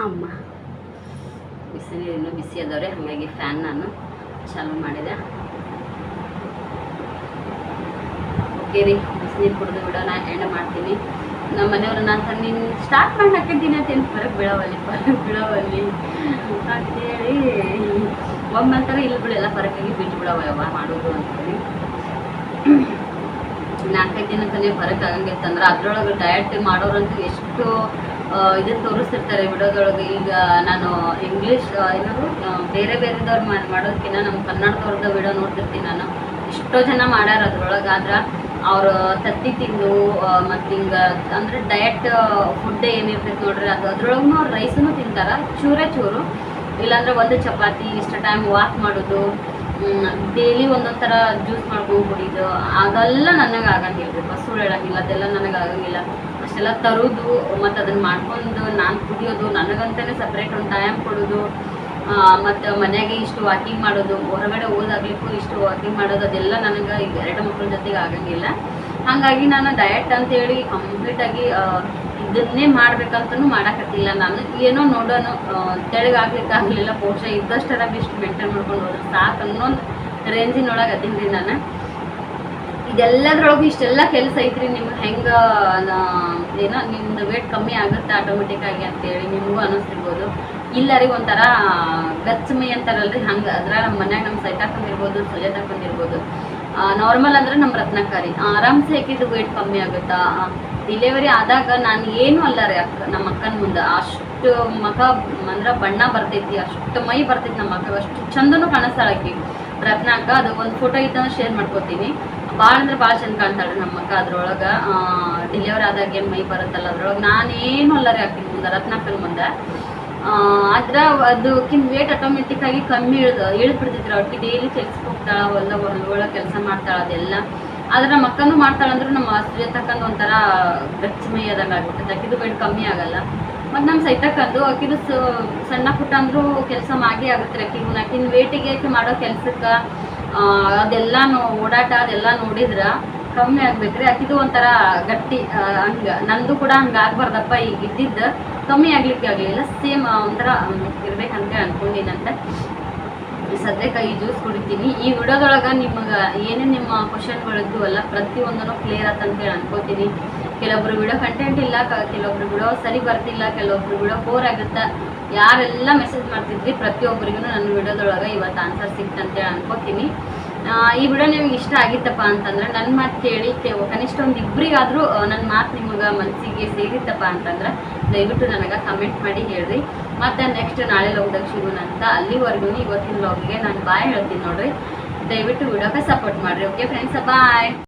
ಅಮ್ಮ. ಬಿಸಿ ನೀರು ಇನ್ನೂ ಬಿಸಿ ಅದಾವ್ರೆ ಹಾಗಾಗಿ ಫ್ಯಾನ್ ನಾನು ಚಾಲು ಮಾಡಿದೆ. ಓಕೆ ರೀ ಬಿಸಿನೀರು ಕುಡಿದು ಬಿಡೋಣ, ಎಣ್ಣೆ ಮಾಡ್ತೀನಿ. ನಮ್ಮ ಮನೆಯವ್ರು ನಾನು ನೀನು ಸ್ಟಾರ್ಟ್ ಮಾಡಿ ಹಾಕಿದ್ದೀನಿ ಅಂತ ಏನು ಹೊರಗೆ ಬೀಳವಲ್ಲಿ ಹೊರಗೆ ಬೀಳವಲ್ಲಿ. ಅಂತೇಳಿ ಒಮ್ಮಂತರ ಇಲ್ಲಿ ಬಿಡಲ್ಲ ಹೊರಗಾಗಿ ಬಿಟ್ಟು ಬಿಡವ ಮಾಡೋದು ಅಂತೇಳಿ ನಾಲ್ಕೈದು ದಿನಕ್ಕನೇ ಹೊರಗೆ ಆಗಂಗಿತ್ತಂದ್ರೆ ಅದ್ರೊಳಗೆ ಡಯಟ್ ಮಾಡೋರಂತೂ ಎಷ್ಟು ಇದನ್ನ ತೋರಿಸ್ತಿರ್ತಾರೆ ವಿಡಿಯೋದೊಳಗೆ. ಈಗ ನಾನು ಇಂಗ್ಲೀಷ್ ಏನಾದ್ರು ಬೇರೆ ಬೇರೆದವ್ರು ಮಾಡಿ ಮಾಡೋದಕ್ಕಿಂತ ನಮ್ಮ ಕನ್ನಡದವ್ರದ್ದು ವಿಡಿಯೋ ನೋಡ್ತಿರ್ತೀನಿ ನಾನು. ಎಷ್ಟೋ ಜನ ಮಾಡ್ಯಾರ ಅದ್ರೊಳಗೆ, ಆದ್ರೆ ಅವರು ತತ್ತಿ ತಿಂದು ಮತ್ತು ಹಿಂಗೆ ಅಂದ್ರೆ ಡಯಟ್ ಫುಡ್ ಏನಿರ್ತೈತೆ ನೋಡ್ರಿ ಅದು. ಅದ್ರೊಳಗೂ ಅವ್ರು ರೈಸನ್ನು ತಿಂತಾರ, ಚೂರೇ ಚೂರು. ಇಲ್ಲಾಂದ್ರೆ ಒಂದು ಚಪಾತಿ, ಇಷ್ಟು ಟೈಮ್ ವಾಕ್ ಮಾಡೋದು. ಡೈಲಿ ಒಂದೊಂದು ಥರ ಜ್ಯೂಸ್ ಮಾಡ್ಕೊಂಡು ಕುಡಿದು. ಅದೆಲ್ಲ ನನಗೆ ಆಗಂಗಿಲ್ಲ ರೀ. ಬಸ್ ಹೇಳಂಗಿಲ್ಲ ಅದೆಲ್ಲ ನನಗೆ ಆಗಂಗಿಲ್ಲ. ಅಷ್ಟೆಲ್ಲ ತರೋದು, ಮತ್ತು ಅದನ್ನು ಮಾಡ್ಕೊಂಡು ನಾನು ಕುಡಿಯೋದು ನನಗಂತಲೇ ಸಪ್ರೇಟ್ ಒಂದು ಟೈಮ್ ಕೊಡೋದು ಮತ್ತು ಮನೆಗೆ ಇಷ್ಟು ವಾಕಿಂಗ್ ಮಾಡೋದು, ಹೊರಗಡೆ ಓದಾಗ್ಲಿಕ್ಕೂ ಇಷ್ಟು ವಾಕಿಂಗ್ ಮಾಡೋದು, ಅದೆಲ್ಲ ನನಗೆ ಎರಡು ಮಕ್ಕಳ ಜೊತೆಗೆ ಆಗಂಗಿಲ್ಲ. ಹಾಗಾಗಿ ನಾನು ಡಯಟ್ ಅಂತೇಳಿ ಕಂಪ್ಲೀಟಾಗಿ ಇದನ್ನೇ ಮಾಡ್ಬೇಕಂತನೂ ಮಾಡಕತ್ತಿಲ್ಲ ನಾನು. ಏನೋ ನೋಡೋಣ ತೆಳಗಾಗ್ಲಿಕ್ಕಾಗ್ಲಿಲ್ಲ ಬಹುಶಃ ಇದ್ದಷ್ಟರ ಬಿಷ್ಟು ಮೇಂಟೈನ್ ಮಾಡ್ಕೊಂಡು ಹೋದ್ರೆ. ಸಾಕು ಅನ್ನೊಂದು ರೇಂಜಿನೊಳಗೆ ಅದೀನಿ ರೀ ನಾನು. ಇದೆಲ್ಲದ್ರೊಳಗೂ ಇಷ್ಟೆಲ್ಲ ಕೆಲಸ ಐತ್ರಿ ನಿಮ್ಗೆ ಹೆಂಗೆ ಏನೋ ನಿಮ್ದು ವೇಟ್ ಕಮ್ಮಿ ಆಗುತ್ತೆ ಆಟೋಮೆಟಿಕ್ ಆಗಿ ಅಂತೇಳಿ ನಿಮಗೂ ಅನ್ನಿಸ್ತಿರ್ಬೋದು ಇಲ್ಲ ರೀ ಒಂಥರ ಗಚ್ಚಮಿ ಅಂತಾರಲ್ರಿ. ಹಂಗೆ ಅದ್ರ ನಮ್ಮ ಮನ್ಯಾಗ ನಮ್ಮ ಸೈಟ್ ಹಾಕೊಂಡಿರ್ಬೋದು, ಸುಜಾತ ಹಾಕೊಂಡಿರ್ಬೋದು. ನಾರ್ಮಲ್ ಅಂದ್ರೆ ನಮ್ಮ ರತ್ನಕಾರಿ ಆರಾಮ್ಸೆ ಹಾಕಿದ್ದು ವೇಟ್ ಕಮ್ಮಿ ಆಗುತ್ತಾ? ಡಿಲಿವರಿ ಆದಾಗ ನಾನು ಏನು ಅಲ್ಲ ರೀ ಅಕ್ಕ, ನಮ್ಮ ಅಕ್ಕನ ಮುಂದೆ. ಅಷ್ಟು ಮಗ ಅಂದ್ರೆ ಬಣ್ಣ ಬರ್ತೈತಿ, ಅಷ್ಟು ಮೈ ಬರ್ತೈತಿ ನಮ್ಮ ಅಕ್ಕ ಅಷ್ಟು ಚಂದನೂ ಕಾಣಿಸ್ತಾಳಕ್ಕೆ ರತ್ನ ಅಕ್ಕ ಅದು ಒಂದು ಫೋಟೋ ಇತ್ತಂದ್ರೆ ಶೇರ್ ಮಾಡ್ಕೋತೀನಿ. ಭಾಳ ಅಂದ್ರೆ ಭಾಳ ಚಂದ ಕಾಣ್ತಾಳೆ ನಮ್ಮ ಅಕ್ಕ ಅದ್ರೊಳಗೆ. ಡಿಲೆವರಿ ಆದಾಗ ಏನು ಮೈ ಬರುತ್ತಲ್ಲ ಅದ್ರೊಳಗೆ. ನಾನೇನು ಅಲ್ಲ ರೀ ಆಕಿನ ಮುಂದೆ ಆ ಮುಂದೆ. ಆದ್ರೆ ಅದಕ್ಕಿಂತ ವೇಟ್ ಆಟೋಮೆಟಿಕ್ ಆಗಿ ಕಮ್ಮಿ ಇಳ್ದು, ಇಳಿದು ಬಿಡ್ತಿದ್ರು ಅವ್ರಿಗೆ ಡೈಲಿ ಕೆಲ್ಸಕ್ಕೆ ಹೋಗ್ತಾಳ ಒಳ್ಳೆ ಒಳ್ಳೆ ಕೆಲಸ ಮಾಡ್ತಾಳೆ ಅದೆಲ್ಲ. ಆದ್ರೆ ನಮ್ಮ ಅಕ್ಕನೂ ಮಾಡ್ತಾಳಂದ್ರು ನಮ್ಮ ನಮ್ಮ ತಕ್ಕಂದು ಒಂಥರ ಗಚ್ಚ ಮೈ ಆದಂಗೆ ಆಗ್ಬಿಟ್ಟೈತೆ ಆಕಿದು ವೇಟ್ ಕಮ್ಮಿ ಆಗಲ್ಲ. ಮತ್ತು ನಮ್ಮ ಸೈತಕ್ಕಂದು ಅಕ್ಕಿದು ಸಣ್ಣ ಪುಟ್ಟ ಅಂದ್ರು ಕೆಲಸ ಮಾಗಿ ಆಗುತ್ತೆ ರೀ ಅಕ್ಕಿನ ವೇಟಿಗೆ ಅಕ್ಕಿ ಮಾಡೋ ಕೆಲ್ಸಕ್ಕೆ ಅದೆಲ್ಲ ಓಡಾಟ ಅದೆಲ್ಲ ನೋಡಿದ್ರೆ ಕಮ್ಮಿ ಆಗ್ಬೇಕ್ರಿ ಅಕ್ಕಿದು ಒಂಥರ ಗಟ್ಟಿ ಹಂಗ, ನಂದು ಕೂಡ ಹಂಗೆ ಆಗ್ಬಾರ್ದಪ್ಪ ಈಗ ಇದ್ದಿದ್ದು. ಕಮ್ಮಿ ಆಗ್ಲಿಕ್ಕೆ ಆಗಲಿಲ್ಲ. ಸೇಮ್ ಒಂಥರ ಇರ್ಬೇಕಂತ ಅನ್ಕೊಂಡಿನಂತೆ ಸದ್ಯಕ್ಕೆ ಈ ಜ್ಯೂಸ್ ಕುಡಿತೀನಿ. ಈ ವಿಡಿಯೋದೊಳಗೆ ನಿಮಗೆ ಏನೇ ನಿಮ್ಮ ಕ್ವಶನ್ಗಳಿದ್ದು ಅಲ್ಲ ಪ್ರತಿಯೊಂದನ್ನು ಕ್ಲಿಯರ್ ಆತಂತೇಳಿ ಅನ್ಕೋತೀನಿ. ಕೆಲವೊಬ್ರು ವಿಡಿಯೋ ಕಂಟೆಂಟ್ ಇಲ್ಲ ಕೆಲವೊಬ್ರು ವಿಡಿಯೋ ಸರಿ ಬರ್ತಿಲ್ಲ, ಕೆಲವೊಬ್ರು ವಿಡಿಯೋ ಬೋರ್ ಆಗುತ್ತೆ, ಯಾರೆಲ್ಲ ಮೆಸೇಜ್ ಮಾಡ್ತಿದ್ವಿ ಪ್ರತಿಯೊಬ್ಬರಿಗೂ ನನ್ನ ವಿಡಿಯೋದೊಳಗೆ ಇವತ್ತು ಆನ್ಸರ್ ಸಿಕ್ತಂತೇಳಿ ಅನ್ಕೋತೀನಿ. ಈ ವಿಡಿಯೋ ನಿಮ್ಗೆ ಇಷ್ಟ ಆಗಿತ್ತಪ್ಪ ಅಂತಂದ್ರೆ ನನ್ನ ಮಾತು ಕೇಳಿ, ಕನಿಷ್ಠ ಒಂದು ಇಬ್ಬರಿಗಾದರೂ ನನ್ನ ಮಾತು ನಿಮಗೆ ಮನಸ್ಸಿಗೆ ಸೇರಿತ್ತಪ್ಪ ಅಂತಂದ್ರೆ ದಯವಿಟ್ಟು ನನಗೆ ಕಮೆಂಟ್ ಮಾಡಿ ಹೇಳ್ರಿ. ಮತ್ತು ನೆಕ್ಸ್ಟ್ ನಾಳೆ ಲೋಕದಾಗ ಸಿಗೋಣ ಅಂತ ಅಲ್ಲಿವರೆಗೂ ಇವತ್ತಿನ ಲಾಗ್ಗೆ ನಾನು ಬಾಯ್ ಹೇಳ್ತೀನಿ ನೋಡ್ರಿ. ದಯವಿಟ್ಟು ವಿಡಿಯೋಕ್ಕೆ ಸಪೋರ್ಟ್ ಮಾಡಿರಿ. Okay friends bye